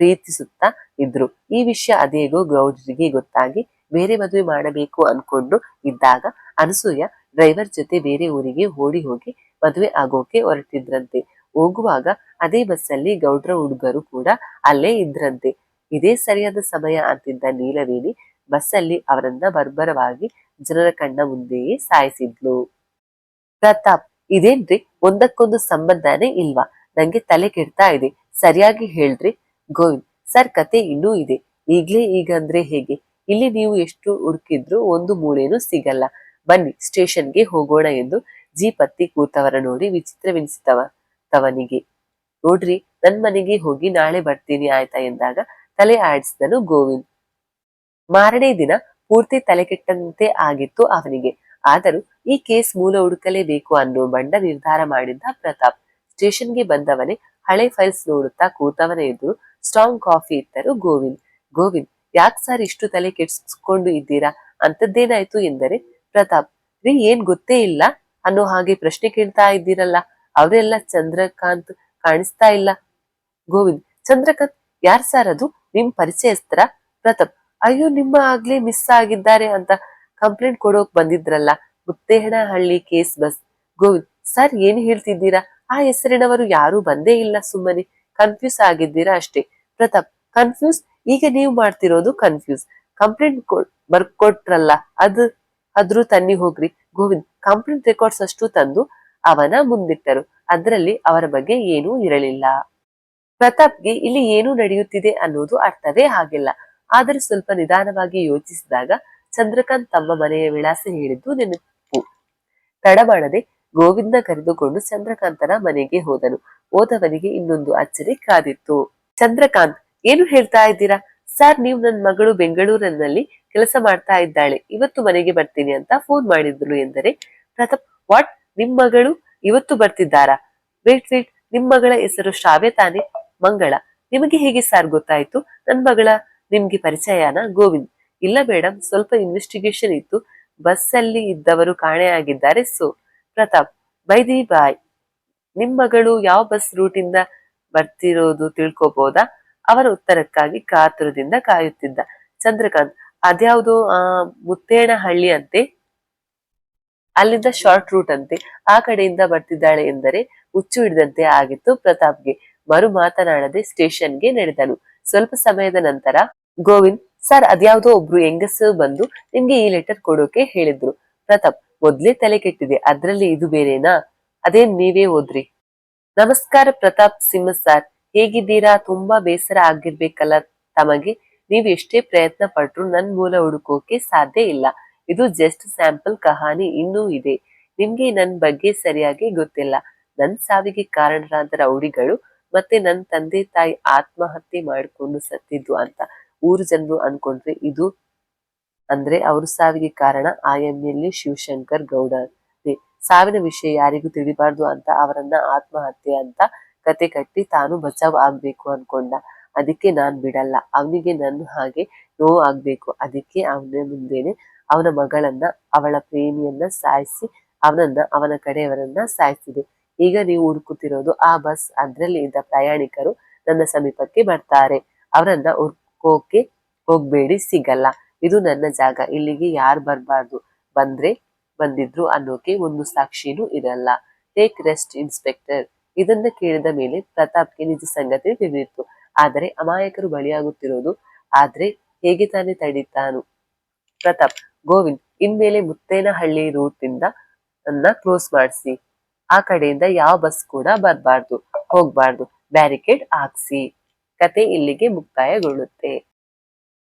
ಪ್ರೀತಿಸುತ್ತಾ ಇದ್ರು. ಈ ವಿಷಯ ಅದೇಗೋ ಗೌಡ್ರಿಗೆ ಗೊತ್ತಾಗಿ ಬೇರೆ ಮದುವೆ ಮಾಡಬೇಕು ಅನ್ಕೊಂಡು ಇದ್ದಾಗ ಅನಸೂಯ ಡ್ರೈವರ್ ಜೊತೆ ಬೇರೆ ಊರಿಗೆ ಓಡಿ ಹೋಗಿ ಮದುವೆ ಆಗೋಕೆ ಹೊರಟಿದ್ರಂತೆ. ಹೋಗುವಾಗ ಅದೇ ಬಸ್ಸಲ್ಲಿ ಗೌಡ್ರ ಹುಡುಗರು ಕೂಡ ಅಲ್ಲೇ ಇದ್ರಂತೆ. ಇದೇ ಸರಿಯಾದ ಸಮಯ ಅಂತಿದ್ದ ನೀಲವೇಣಿ ಬಸ್ಸಲ್ಲಿ ಅವರನ್ನ ಬರ್ಬರವಾಗಿ ಜನರ ಕಣ್ಣ ಮುಂದೆಯೇ ಸಾಯಿಸಿದ್ಲು. ಪ್ರತಾಪ್, ಇದೇನ್ರಿ? ಒಂದಕ್ಕೊಂದು ಸಂಬಂಧನೇ ಇಲ್ವಾ? ನಂಗೆ ತಲೆ ಕೆಡ್ತಾ ಇದೆ. ಸರಿಯಾಗಿ ಹೇಳ್ರಿ. ಗೋವಿಂದ್, ಸರ್, ಕತೆ ಇನ್ನೂ ಇದೆ. ಈಗ್ಲೇ ಈಗ ಅಂದ್ರೆ ಹೇಗೆ? ಇಲ್ಲಿ ನೀವು ಎಷ್ಟು ಹುಡುಕಿದ್ರು ಒಂದು ಮೂಳೆನೂ ಸಿಗಲ್ಲ. ಬನ್ನಿ, ಸ್ಟೇಷನ್ಗೆ ಹೋಗೋಣ ಎಂದು ಜೀಪತ್ತಿ ಕೂತವರ ನೋಡಿ ವಿಚಿತ್ರವೆನಿಸಿತವ ತವನಿಗೆ ನೋಡ್ರಿ, ನನ್ ಮನೆಗೆ ಹೋಗಿ ನಾಳೆ ಬರ್ತೀನಿ ಆಯ್ತಾ ಎಂದಾಗ ತಲೆ ಆಡಿಸಿದನು ಗೋವಿಂದ್. ಮಾರನೇ ದಿನ ಪೂರ್ತಿ ತಲೆಕೆಟ್ಟಂತೆ ಆಗಿತ್ತು ಅವನಿಗೆ. ಆದರೂ ಈ ಕೇಸ್ ಮೂಲ ಹುಡುಕಲೇಬೇಕು ಅನ್ನೋ ಬಂಡ ನಿರ್ಧಾರ ಮಾಡಿದ್ದ ಪ್ರತಾಪ್. ಸ್ಟೇಷನ್ಗೆ ಬಂದವನೇ ಹಳೆ ಫೈಲ್ಸ್ ನೋಡುತ್ತಾ ಕೂತವನ ಎದುರು ಸ್ಟ್ರಾಂಗ್ ಕಾಫಿ ಇತ್ತರು ಗೋವಿಂದ್. ಗೋವಿಂದ್ ಯಾಕ್ ಸರ್ ಇಷ್ಟು ತಲೆ ಕೆಡಿಸ್ಕೊಂಡು ಇದ್ದೀರಾ? ಅಂತದ್ದೇನಾಯ್ತು ಎಂದರೆ, ಪ್ರತಾಪ್, ರೀ, ಏನ್ ಗೊತ್ತೇ ಇಲ್ಲ. ಅನ್ನೋ ಹಾಗೆ ಪ್ರಶ್ನೆ ಕೇಳ್ತಾ ಇದ್ದೀರಲ್ಲ. ಅವರೆಲ್ಲ ಚಂದ್ರಕಾಂತ್ ಕಾಣಿಸ್ತಾ ಇಲ್ಲ. ಗೋವಿಂದ್, ಚಂದ್ರಕಾಂತ್, ಯಾರ್ ಸರ್ ಅದು? ನಿಮ್ ಪರಿಚಯಸ್ತ್ರ ಪ್ರತಾಪ್, ಅಯ್ಯೋ, ನಿಮ್ಮ ಆಗ್ಲೇ ಮಿಸ್ ಆಗಿದ್ದಾರೆ ಅಂತ ಕಂಪ್ಲೇಂಟ್ ಕೊಡೋಕ್ ಬಂದಿದ್ರಲ್ಲ. Muttehanahalli case boss. Govind, sir, ಏನ್ ಹೇಳ್ತಿದ್ದೀರಾ? ಆ ಹೆಸರಿನವರು ಯಾರು ಬಂದೇ ಇಲ್ಲ ಸುಮ್ಮನೆ. ಕನ್ಫ್ಯೂಸ್ ಆಗಿದ್ದೀರಾ ಅಷ್ಟೇ. ಪ್ರತಾಪ್, ಕನ್ಫ್ಯೂಸ್? ಈಗ ನೀವು ಮಾಡ್ತಿರೋದು ಕನ್ಫ್ಯೂಸ್ ಕಂಪ್ಲೇಂಟ್ ಬರ್ಕೊಟ್ರಲ್ಲ, ಅದು ಅದ್ರು ತನ್ನಿ ಹೋಗ್ರಿ. ಗೋವಿಂದ್ ಕಂಪ್ಲೇಂಟ್ ರೆಕಾರ್ಡ್ಸ್ ಅಷ್ಟು ತಂದು ಅವನ ಮುಂದಿಟ್ಟರು. ಅದರಲ್ಲಿ ಅವರ ಬಗ್ಗೆ ಏನೂ ಇರಲಿಲ್ಲ. ಪ್ರತಾಪ್ಗೆ ಇಲ್ಲಿ ಏನು ನಡೆಯುತ್ತಿದೆ ಅನ್ನೋದು ಅರ್ಥವೇ ಆಗಿಲ್ಲ. ಆದರೆ ಸ್ವಲ್ಪ ನಿಧಾನವಾಗಿ ಯೋಚಿಸಿದಾಗ ಚಂದ್ರಕಾಂತ್ ತಮ್ಮ ಮನೆಯ ವಿಳಾಸ ಹೇಳಿದ್ದು ನೆನಪು. ತಡ ಮಾಡದೆ ಗೋವಿಂದ ಕರೆದುಕೊಂಡು ಚಂದ್ರಕಾಂತನ ಮನೆಗೆ ಹೋದನು. ಹೋದವನಿಗೆ ಇನ್ನೊಂದು ಅಚ್ಚರಿ ಕಾದಿತ್ತು. ಚಂದ್ರಕಾಂತ್ ಏನು ಹೇಳ್ತಾ ಇದ್ದೀರಾ? ಸರ್, ನೀವು ನನ್ನ ಮಗಳು ಬೆಂಗಳೂರಿನಲ್ಲಿ ಕೆಲಸ ಮಾಡ್ತಾ ಇದ್ದಾಳೆ. ಇವತ್ತು ಮನೆಗೆ ಬರ್ತೀನಿ ಅಂತ ಫೋನ್ ಮಾಡಿದ್ರು ಎಂದರೆ, ಪ್ರತಾಪ್ ವಾಟ್ ನಿಮ್ ಮಗಳು ಇವತ್ತು ಬರ್ತಿದ್ದಾರಾ? ವೇಟ್ ವೇಟ್ ನಿಮ್ ಮಗಳ ಹೆಸರು ಶ್ರಾವ್ಯ ತಾನೆ. ಮಂಗಳ. ನಿಮಗೆ ಹೇಗೆ ಸರ್ ಗೊತ್ತಾಯ್ತು? ನನ್ ಮಗಳ ನಿಮ್ಗೆ ಪರಿಚಯನ? ಗೋವಿಂದ್. ಇಲ್ಲ ಮೇಡಮ್ ಸ್ವಲ್ಪ ಇನ್ವೆಸ್ಟಿಗೇಷನ್ ಇತ್ತು. ಬಸ್ ಅಲ್ಲಿ ಇದ್ದವರು ಕಾಣೆಯಾಗಿದ್ದಾರೆ ಸೊ ಪ್ರತಾಪ್ ಬೈದಿ ಬಾಯ್ ನಿಮ್ ಮಗಳು ಯಾವ ಬಸ್ ರೂಟ್ ಇಂದ ಬರ್ತಿರೋದು ತಿಳ್ಕೊಬೋದಾ? ಅವರ ಉತ್ತರಕ್ಕಾಗಿ ಕಾತುರದಿಂದ ಕಾಯುತ್ತಿದ್ದ ಚಂದ್ರಕಾಂತ್, ಅದ್ಯಾವುದೋ ಆ ಮುತ್ತೇನಹಳ್ಳಿ ಅಂತೆ ಅಲ್ಲಿಂದ ಶಾರ್ಟ್ ರೂಟ್ ಅಂತೆ, ಆ ಕಡೆಯಿಂದ ಬರ್ತಿದ್ದಾಳೆ ಎಂದರೆ ಹುಚ್ಚು ಹಿಡಿದಂತೆ ಆಗಿತ್ತು ಪ್ರತಾಪ್ಗೆ. ಮರು ಮಾತನಾಡದೆ ಸ್ಟೇಷನ್ಗೆ ನಡೆದನು. ಸ್ವಲ್ಪ ಸಮಯದ ನಂತರ, ಗೋವಿಂದ್, ಸರ್, ಅದ್ಯಾವುದೋ ಒಬ್ರು ಹೆಂಗಸು ಬಂದು ನಿಮ್ಗೆ ಈ ಲೆಟರ್ ಕೊಡೋಕೆ ಹೇಳಿದ್ರು. ಪ್ರತಾಪ್, ಮೊದ್ಲೇ ತಲೆ ಕೆಟ್ಟಿದೆ, ಅದ್ರಲ್ಲಿ ಇದು ಬೇರೆನಾ? ಅದೇನ್ ನೀವೇ ಓದ್ರಿ ನಮಸ್ಕಾರ ಪ್ರತಾಪ್ ಸಿಂಹ ಸರ್. ಹೇಗಿದ್ದೀರಾ? ತುಂಬಾ ಬೇಸರ ಆಗಿರ್ಬೇಕಲ್ಲ ತಮಗೆ. ನೀವು ಎಷ್ಟೇ ಪ್ರಯತ್ನ ಪಟ್ರು ನನ್ ಮೂಲ ಹುಡುಕೋಕೆ ಸಾಧ್ಯ ಇಲ್ಲ. ಇದು ಜಸ್ಟ್ ಸ್ಯಾಂಪಲ್ ಕಹಾನಿ ಇನ್ನೂ ಇದೆ. ನಿಮ್ಗೆ ನನ್ ಬಗ್ಗೆ ಸರಿಯಾಗಿ ಗೊತ್ತಿಲ್ಲ. ನನ್ ಸಾವಿಗೆ ಕಾರಣರಾದ ರೌಡಿಗಳು ಮತ್ತೆ ನನ್ ತಂದೆ ತಾಯಿ ಆತ್ಮಹತ್ಯೆ ಮಾಡಿಕೊಂಡು ಸತ್ತಿದ್ದು ಅಂತ ಊರು ಜನರು ಅನ್ಕೊಂಡ್ರೆ ಇದು ಅಂದ್ರೆ ಅವ್ರ ಸಾವಿಗೆ ಕಾರಣ ಆ ಎಂ ಶಿವಶಂಕರ್ ಗೌಡ. ಸಾವಿನ ವಿಷಯ ಯಾರಿಗೂ ತಿಳಿಬಾರ್ದು ಅಂತ ಅವರನ್ನ ಆತ್ಮಹತ್ಯೆ ಅಂತ ಕತೆ ಕಟ್ಟಿ ತಾನು ಬಚಾವ್ ಆಗ್ಬೇಕು ಅನ್ಕೊಂಡ. ಅದಕ್ಕೆ ನಾನ್ ಬಿಡಲ್ಲ. ಅವನಿಗೆ ನನ್ನ ಹಾಗೆ ನೋವು ಆಗ್ಬೇಕು. ಅದಕ್ಕೆ ಅವನ ಮುಂದೆನೆ ಅವನ ಮಗಳನ್ನ, ಅವಳ ಪ್ರೇಮಿಯನ್ನ ಸಾಯಿಸಿ ಅವನನ್ನ, ಅವನ ಕಡೆಯವರನ್ನ ಸಾಯಿಸಿದೆ ಈಗ ನೀವು ಹುಡುಕುತ್ತಿರೋದು ಆ ಬಸ್ ಅದ್ರಲ್ಲಿ ಇದ್ದ ಪ್ರಯಾಣಿಕರು ನನ್ನ ಸಮೀಪಕ್ಕೆ ಬರ್ತಾರೆ. ಅವರನ್ನ ಹುಡ್ಕೋಕೆ ಹೋಗ್ಬೇಡಿ, ಸಿಗಲ್ಲ. ಇದು ನನ್ನ ಜಾಗ. ಇಲ್ಲಿಗೆ ಯಾರು ಬರಬಾರ್ದು? ಬಂದ್ರೆ ಬಂದಿದ್ರು ಅನ್ನೋಕೆ ಒಂದು ಸಾಕ್ಷಿನೂ ಇರಲ್ಲ. ಟೇಕ್ ರೆಸ್ಟ್ ಇನ್ಸ್ಪೆಕ್ಟರ್ ಇದನ್ನ ಕೇಳಿದ ಮೇಲೆ ಪ್ರತಾಪ್ಗೆ ನಿಜ ಸಂಗತಿ ತಿಳಿದಿತ್ತು ಆದರೆ ಅಮಾಯಕರು ಬಲಿಯಾಗುತ್ತಿರೋದು ಆದ್ರೆ ಹೇಗೆ ತಾನೇ ತಡೀತಾನು? ಪ್ರತಾಪ್, ಗೋವಿಂದ್, ಇನ್ಮೇಲೆ ಮುತ್ತೇನಹಳ್ಳಿ ರೂಟ್ ಇಂದ ಅನ್ನ ಕ್ಲೋಸ್ ಮಾಡಿಸಿ. ಆ ಕಡೆಯಿಂದ ಯಾವ ಬಸ್ ಕೂಡ ಬರಬಾರ್ದು, ಹೋಗ್ಬಾರ್ದು. ಬ್ಯಾರಿಕೇಡ್ ಹಾಕ್ಸಿ. ಕತೆ ಇಲ್ಲಿಗೆ ಮುಕ್ತಾಯಗೊಳ್ಳುತ್ತೆ.